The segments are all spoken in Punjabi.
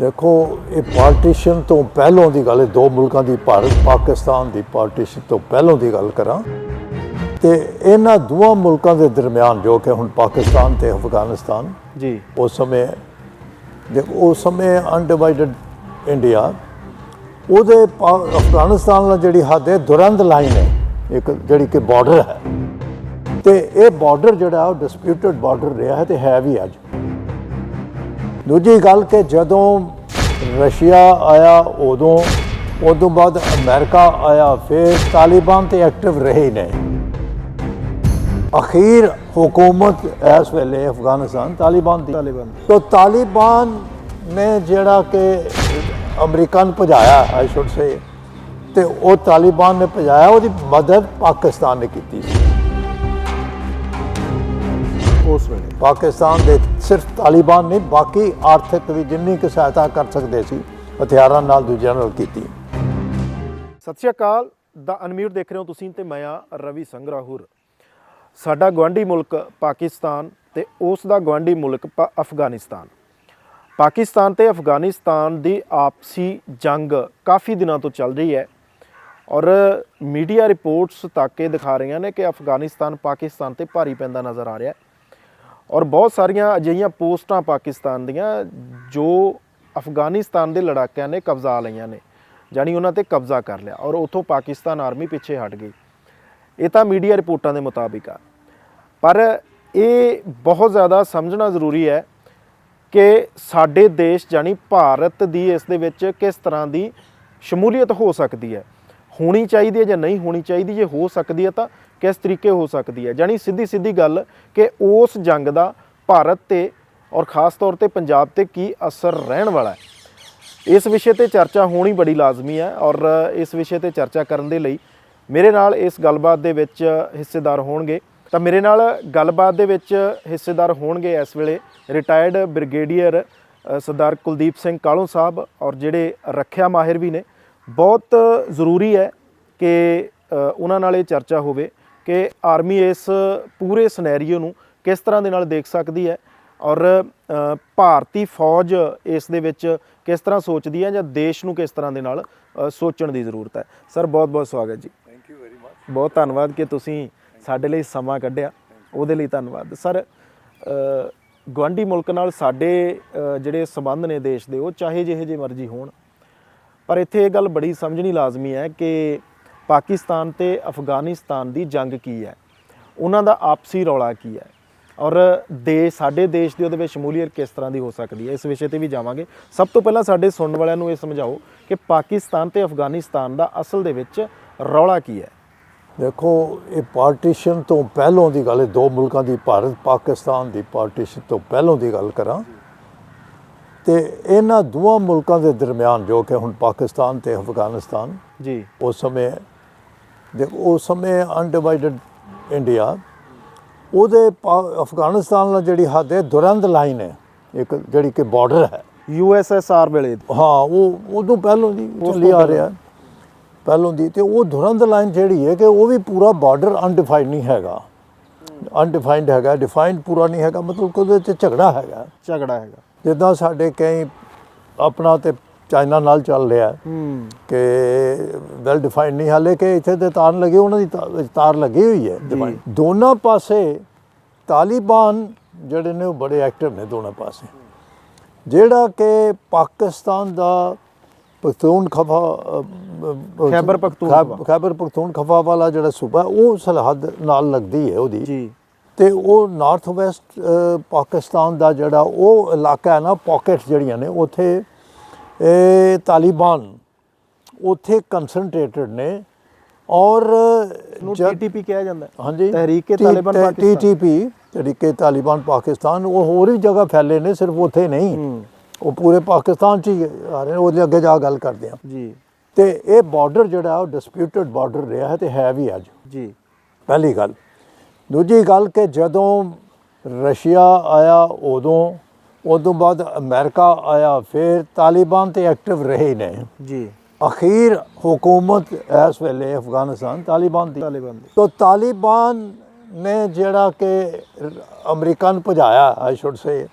ਦੇਖੋ ਇਹ ਪਾਰਟੀਸ਼ਨ ਤੋਂ ਪਹਿਲਾਂ ਦੀ ਗੱਲ ਹੈ ਦੋ ਮੁਲਕਾਂ ਦੀ ਭਾਰਤ ਪਾਕਿਸਤਾਨ ਦੀ ਪਾਰਟੀਸ਼ਨ ਤੋਂ ਪਹਿਲਾਂ ਦੀ ਗੱਲ ਕਰਾਂ। ਤੇ ਇਹਨਾਂ ਦੋਵਾਂ ਮੁਲਕਾਂ ਦੇ ਦਰਮਿਆਨ ਜੋ ਕਿ ਹੁਣ ਪਾਕਿਸਤਾਨ ਤੇ ਅਫਗਾਨਿਸਤਾਨ ਜੀ। ਉਸ ਸਮੇਂ ਦੇਖੋ ਉਸ ਸਮੇਂ ਅਨਡਿਵਾਈਡਡ ਇੰਡੀਆ ਉਹਦੇ ਅਫਗਾਨਿਸਤਾਨ ਨਾਲ ਜਿਹੜੀ ਹੱਦ ਹੈ ਦੁਰੰਦ ਲਾਈਨ ਹੈ ਇੱਕ ਜਿਹੜੀ ਕਿ ਬਾਰਡਰ ਹੈ। ਤੇ ਇਹ ਬਾਰਡਰ ਜਿਹੜਾ ਉਹ ਡਿਸਪਿਊਟਡ ਬਾਰਡਰ ਰਿਹਾ ਹੈ ਤੇ ਹੈ ਵੀ ਅੱਜ। ਦੂਜੀ ਗੱਲ ਕਿ ਜਦੋਂ ਰਸ਼ੀਆ ਆਇਆ ਉਦੋਂ ਉਦੋਂ ਬਾਅਦ ਅਮਰੀਕਾ ਆਇਆ ਫਿਰ ਤਾਲਿਬਾਨ ਤੇ ਐਕਟਿਵ ਰਹੇ ਨੇ। ਅਖੀਰ ਹੁਕੂਮਤ ਇਸ ਵੇਲੇ ਅਫਗਾਨਿਸਤਾਨ ਤਾਲਿਬਾਨ ਦੀ। ਤਾਲਿਬਾਨ। ਤੋ ਤਾਲਿਬਾਨ ਨੇ ਜਿਹੜਾ ਕਿ ਅਮਰੀਕਾ ਨੂੰ ਭਜਾਇਆ ਆਈ ਸ਼ੁੱਡ ਸੇ ਤੇ ਉਹ ਤਾਲਿਬਾਨ ਨੇ ਭਜਾਇਆ ਉਹਦੀ ਮਦਦ ਪਾਕਿਸਤਾਨ ਨੇ ਕੀਤੀ ਸੀ। ਉਸ ਵੇਲੇ। ਪਾਕਿਸਤਾਨ ਦੇ ਸਿਰਫ ਤਾਲਿਬਾਨ ਨੇ ਬਾਕੀ ਆਰਥਿਕ ਵੀ ਜਿੰਨੀ ਕੁ ਸਹਾਇਤਾ ਕਰ ਸਕਦੇ ਸੀ, ਹਥਿਆਰਾਂ ਨਾਲ ਦੂਜਿਆਂ ਨਾਲ ਕੀਤੀ। ਸਤਿ ਸ਼੍ਰੀ ਅਕਾਲ, ਦਾ ਅਨਮੀਰ ਦੇਖ ਰਹੇ ਹੋ ਤੁਸੀਂ ਤੇ ਮੈਂ ਆ ਰਵੀ ਸੰਗਰਾਹੁਰ। ਸਾਡਾ ਗਵਾਂਢੀ ਮੁਲਕ ਪਾਕਿਸਤਾਨ ਤੇ ਉਸ ਦਾ ਗਵਾਂਢੀ ਮੁਲਕ ਅਫਗਾਨਿਸਤਾਨ। ਪਾਕਿਸਤਾਨ ਤੇ ਅਫਗਾਨਿਸਤਾਨ ਦੀ ਆਪਸੀ ਜੰਗ ਕਾਫੀ ਦਿਨਾਂ ਤੋਂ ਚੱਲ ਰਹੀ ਹੈ ਔਰ ਮੀਡੀਆ ਰਿਪੋਰਟਸ ਤੱਕ ਇਹ ਦਿਖਾ ਰਹੀਆਂ ਨੇ ਕਿ ਅਫਗਾਨਿਸਤਾਨ ਪਾਕਿਸਤਾਨ ਤੇ ਭਾਰੀ ਪੈਂਦਾ ਨਜ਼ਰ ਆ ਰਿਹਾ ਹੈ। ਔਰ ਬਹੁਤ ਸਾਰੀਆਂ ਅਜਿਹੀਆਂ ਪੋਸਟਾਂ ਪਾਕਿਸਤਾਨ ਦੀਆਂ ਜੋ ਅਫਗਾਨਿਸਤਾਨ ਦੇ ਲੜਾਕਿਆਂ ਨੇ ਕਬਜ਼ਾ ਲਈਆਂ ਨੇ ਜਾਨੀ ਉਹਨਾਂ ਤੇ ਕਬਜ਼ਾ ਕਰ ਲਿਆ ਔਰ ਉਥੋਂ ਪਾਕਿਸਤਾਨ ਆਰਮੀ ਪਿੱਛੇ ਹਟ ਗਈ। ਇਹ ਤਾਂ ਮੀਡੀਆ ਰਿਪੋਰਟਾਂ ਦੇ ਮੁਤਾਬਿਕ ਆ। ਪਰ ਇਹ ਬਹੁਤ ਜ਼ਿਆਦਾ ਸਮਝਣਾ ਜ਼ਰੂਰੀ ਹੈ ਕਿ ਸਾਡੇ ਦੇਸ਼ ਜਾਨੀ ਭਾਰਤ ਦੀ ਇਸ ਦੇ ਵਿੱਚ ਕਿਸ ਤਰ੍ਹਾਂ ਦੀ ਸ਼ਮੂਲੀਅਤ ਹੋ ਸਕਦੀ ਹੈ। ਹੋਣੀ ਚਾਹੀਦੀ ਹੈ ਜਾਂ ਨਹੀਂ ਹੋਣੀ ਚਾਹੀਦੀ, ਜੇ ਹੋ ਸਕਦੀ ਹੈ ਤਾਂ ਕਿਸ ਤਰੀਕੇ ਹੋ ਸਕਦੀ ਹੈ? ਜਾਨੀ ਸਿੱਧੀ ਸਿੱਧੀ ਗੱਲ ਕਿ ਉਸ ਜੰਗ ਦਾ ਭਾਰਤ ਤੇ ਔਰ ਖਾਸ ਤੌਰ ਤੇ ਪੰਜਾਬ ਤੇ ਕੀ ਅਸਰ ਰਹਿਣ ਵਾਲਾ ਹੈ? ਇਸ ਵਿਸ਼ੇ ਤੇ ਚਰਚਾ ਹੋਣੀ ਬੜੀ ਲਾਜ਼ਮੀ ਹੈ ਔਰ ਇਸ ਵਿਸ਼ੇ ਤੇ ਚਰਚਾ ਕਰਨ ਦੇ ਲਈ ਮੇਰੇ ਨਾਲ ਇਸ ਗੱਲਬਾਤ ਦੇ ਵਿੱਚ ਹਿੱਸੇਦਾਰ ਹੋਣਗੇ। ਤਾਂ ਮੇਰੇ ਨਾਲ ਗੱਲਬਾਤ ਦੇ ਵਿੱਚ ਹਿੱਸੇਦਾਰ ਹੋਣਗੇ ਇਸ ਵੇਲੇ ਰਿਟਾਇਰਡ ਬ੍ਰਿਗੇਡੀਅਰ ਸਰਦਾਰ ਕੁਲਦੀਪ ਸਿੰਘ ਕਾਲੋਂ ਸਾਹਿਬ ਔਰ ਜਿਹੜੇ ਰੱਖਿਆ ਮਾਹਿਰ ਵੀ ਨੇ। ਬਹੁਤ ਜ਼ਰੂਰੀ ਹੈ ਕਿ ਉਹਨਾਂ ਨਾਲ ਇਹ ਚਰਚਾ ਹੋਵੇ। ਕਿ ਆਰਮੀ ਇਸ ਪੂਰੇ ਸਿਨੈਰੀਓ ਨੂੰ ਕਿਸ ਤਰ੍ਹਾਂ ਦੇ ਨਾਲ ਦੇਖ ਸਕਦੀ ਹੈ ਔਰ ਭਾਰਤੀ ਫੌਜ ਇਸ ਦੇ ਵਿੱਚ ਕਿਸ ਤਰ੍ਹਾਂ ਸੋਚਦੀ ਹੈ ਜਾਂ ਦੇਸ਼ ਨੂੰ ਕਿਸ ਤਰ੍ਹਾਂ ਦੇ ਨਾਲ ਸੋਚਣ ਦੀ ਜ਼ਰੂਰਤ ਹੈ। ਸਰ ਬਹੁਤ ਬਹੁਤ ਸਵਾਗਤ ਜੀ। ਥੈਂਕ ਯੂ ਵੈਰੀ ਮਚ ਬਹੁਤ ਧੰਨਵਾਦ ਕਿ ਤੁਸੀਂ ਸਾਡੇ ਲਈ ਸਮਾਂ ਕੱਢਿਆ। ਉਹਦੇ ਲਈ ਧੰਨਵਾਦ। ਸਰ ਅ, ਗੁਆਂਢੀ ਮੁਲਕ ਨਾਲ ਸਾਡੇ ਜਿਹੜੇ ਸਬੰਧ ਨੇ ਦੇਸ਼ ਦੇ ਉਹ ਚਾਹੇ ਜਿਹੇ ਜਿਹੇ ਮਰਜ਼ੀ ਹੋਣ। ਪਰ ਇੱਥੇ ਇਹ ਗੱਲ ਬੜੀ ਸਮਝਣੀ ਲਾਜ਼ਮੀ ਹੈ ਕਿ ਪਾਕਿਸਤਾਨ ਤੇ ਅਫਗਾਨਿਸਤਾਨ ਦੀ ਜੰਗ ਕੀ ਹੈ? ਉਹਨਾਂ ਦਾ ਆਪਸੀ ਰੌਲਾ ਕੀ ਹੈ? ਔਰ ਦੇ ਸਾਡੇ ਦੇਸ਼ ਦੀ ਉਹਦੇ ਵਿੱਚ ਸ਼ਮੂਲੀਅਤ ਕਿਸ ਤਰ੍ਹਾਂ ਦੀ ਹੋ ਸਕਦੀ ਹੈ? ਇਸ ਵਿਸ਼ੇ ਤੇ ਵੀ ਜਾਵਾਂਗੇ। ਸਭ ਤੋਂ ਪਹਿਲਾਂ ਸਾਡੇ ਸੁਣਨ ਵਾਲਿਆਂ ਨੂੰ ਇਹ ਸਮਝਾਓ ਕਿ ਪਾਕਿਸਤਾਨ ਤੇ ਅਫਗਾਨਿਸਤਾਨ ਦਾ ਅਸਲ ਦੇ ਵਿੱਚ ਰੌਲਾ ਕੀ ਹੈ। ਦੇਖੋ ਇਹ ਪਾਰਟੀਸ਼ਨ ਤੋਂ ਪਹਿਲਾਂ ਦੀ ਗੱਲ ਹੈ। ਦੋ ਮੁਲਕਾਂ ਦੀ ਭਾਰਤ ਪਾਕਿਸਤਾਨ ਦੀ ਪਾਰਟੀਸ਼ਨ ਤੋਂ ਪਹਿਲਾਂ ਦੀ ਗੱਲ ਕਰਾਂ। ਤੇ ਇਹਨਾਂ ਦੋਵਾਂ ਮੁਲਕਾਂ ਦੇ ਦਰਮਿਆਨ ਜੋ ਕਿ ਹੁਣ ਪਾਕਿਸਤਾਨ ਤੇ ਅਫਗਾਨਿਸਤਾਨ ਜੀ। ਉਸ ਸਮੇਂ ਦੇਖੋ ਉਸ ਸਮੇਂ ਅਨਡਿਵਾਈਡਡ ਇੰਡੀਆ ਉਹਦੇ ਅਫਗਾਨਿਸਤਾਨ ਨਾਲ ਜਿਹੜੀ ਹੱਦ ਹੈ ਦੁਰੰਦ ਲਾਈਨ ਹੈ ਇੱਕ ਜਿਹੜੀ ਕਿ ਬਾਰਡਰ ਹੈ। ਯੂਐਸਐਸਆਰ ਵੇਲੇ। ਹਾਂ ਉਹ ਉਦੋਂ ਪਹਿਲੋਂ ਦੀ ਚੱਲੀ ਤੋਂ ਆ ਰਿਹਾ ਪਹਿਲੋਂ ਦੀ ਤੇ ਉਹ ਦੁਰੰਦ ਲਾਈਨ ਜਿਹੜੀ ਹੈ ਕਿ ਉਹ ਵੀ ਪੂਰਾ ਬਾਰਡਰ ਅਨਡਿਫਾਈਨਡ ਨਹੀਂ ਹੈਗਾ। ਅਨਡਿਫਾਈਨਡ ਹੈਗਾ ਡਿਫਾਈਨਡ ਪੂਰਾ ਨਹੀਂ ਹੈਗਾ ਮਤਲਬ ਕਿ ਉਹਦੇ ਚ ਝਗੜਾ ਹੈਗਾ। ਝਗੜਾ ਹੈਗਾ। ਜਿੱਦਾਂ ਸਾਡੇ ਕਈ ਆਪਣਾ ਤੇ ਚਾਈਨਾ ਨਾਲ ਚੱਲ ਰਿਹਾ। ਹੂੰ। ਕਿ ਵੈਲ ਡਿਫਾਈਨਡ ਨਹੀਂ ਹਾਲੇ ਕਿ ਇੱਥੇ ਤੇ ਤਾਰ ਲੱਗੇ ਉਹਨਾਂ ਦੀ ਤਾਰ ਲੱਗੀ ਹੋਈ ਹੈ। ਦੋਨਾਂ ਪਾਸੇ ਤਾਲਿਬਾਨ ਜਿਹੜੇ ਨੇ ਉਹ ਬੜੇ ਐਕਟਿਵ ਨੇ ਦੋਨਾਂ ਪਾਸੇ। ਜਿਹੜਾ ਕਿ ਪਾਕਿਸਤਾਨ ਦਾ ਪਖਤੂਨਖਵਾ ਅ, ਅ, ਖੈਬਰ ਪਖਤੂਨਖਵਾ। ਖੈਬ- ਖੈਬਰ ਪਖਤੂਨਖਵਾ ਵਾਲਾ ਜਿਹੜਾ ਸੂਬਾ ਉਹ ਸਰਹੱਦ ਨਾਲ ਲੱਗਦੀ ਹੈ ਉਹਦੀ। ਜੀ। ਤੇ ਉਹ ਨਾਰਥ ਵੈਸਟ ਪਾਕਿਸਤਾਨ ਦਾ ਜਿਹੜਾ ਉਹ ਇਲਾਕਾ ਹੈ ਨਾ ਪਾਕਟਸ ਜਿਹੜੀਆਂ ਨੇ ਉੱਥੇ ਇਹ ਤਾਲਿਬਾਨ ਉੱਥੇ ਕਨਸੈਂਟਰੇਟਡ ਨੇ ਔਰ ਟੀਟੀਪੀ ਕਿਹਾ ਜਾਂਦਾ ਹੈ। ਹਾਂਜੀ ਤਹਿਰੀਕ-ਏ-ਤਾਲਿਬਾਨ ਪਾਕਿਸਤਾਨ। ਟੀਟੀਪੀ ਤਰੀਕੇ ਤਾਲਿਬਾਨ ਪਾਕਿਸਤਾਨ ਉਹ ਹੋਰ ਵੀ ਜਗ੍ਹਾ ਫੈਲੇ ਨੇ ਸਿਰਫ ਉੱਥੇ ਨਹੀਂ। ਹੂੰ। ਉਹ ਪੂਰੇ ਪਾਕਿਸਤਾਨ ਚ ਹੀ ਆ ਰਹੇ ਉਹਦੇ ਅੱਗੇ ਜਾ ਗੱਲ ਕਰਦੇ ਆ ਜੀ। ਤੇ ਇਹ ਬਾਰਡਰ ਜਿਹੜਾ ਉਹ ਡਿਸਪਿਊਟਡ ਬਾਰਡਰ ਰਿਹਾ ਹੈ ਤੇ ਹੈ ਵੀ ਅੱਜ। ਜੀ। ਪਹਿਲੀ ਗੱਲ। ਦੂਜੀ ਗੱਲ ਕਿ ਜਦੋਂ ਰਸ਼ੀਆ ਆਇਆ ਉਦੋਂ ਉਦੋਂ ਬਾਅਦ ਅਮਰੀਕਾ ਆਇਆ ਫਿਰ ਤਾਲਿਬਾਨ ਤੇ ਐਕਟਿਵ ਰਹੇ ਨੇ। ਜੀ। ਅਖੀਰ ਹੁਕੂਮਤ ਇਸ ਵੇਲੇ ਅਫਗਾਨਿਸਤਾਨ ਤਾਲਿਬਾਨ ਦੀ। ਤਾਲਿਬਾਨ ਦੀ। ਤੋ ਤਾਲਿਬਾਨ ਨੇ ਜਿਹੜਾ ਕਿ ਅਮਰੀਕਾ ਨੂੰ ਭਜਾਇਆ ਆਈ ਸ਼ੁੱਡ ਸੇ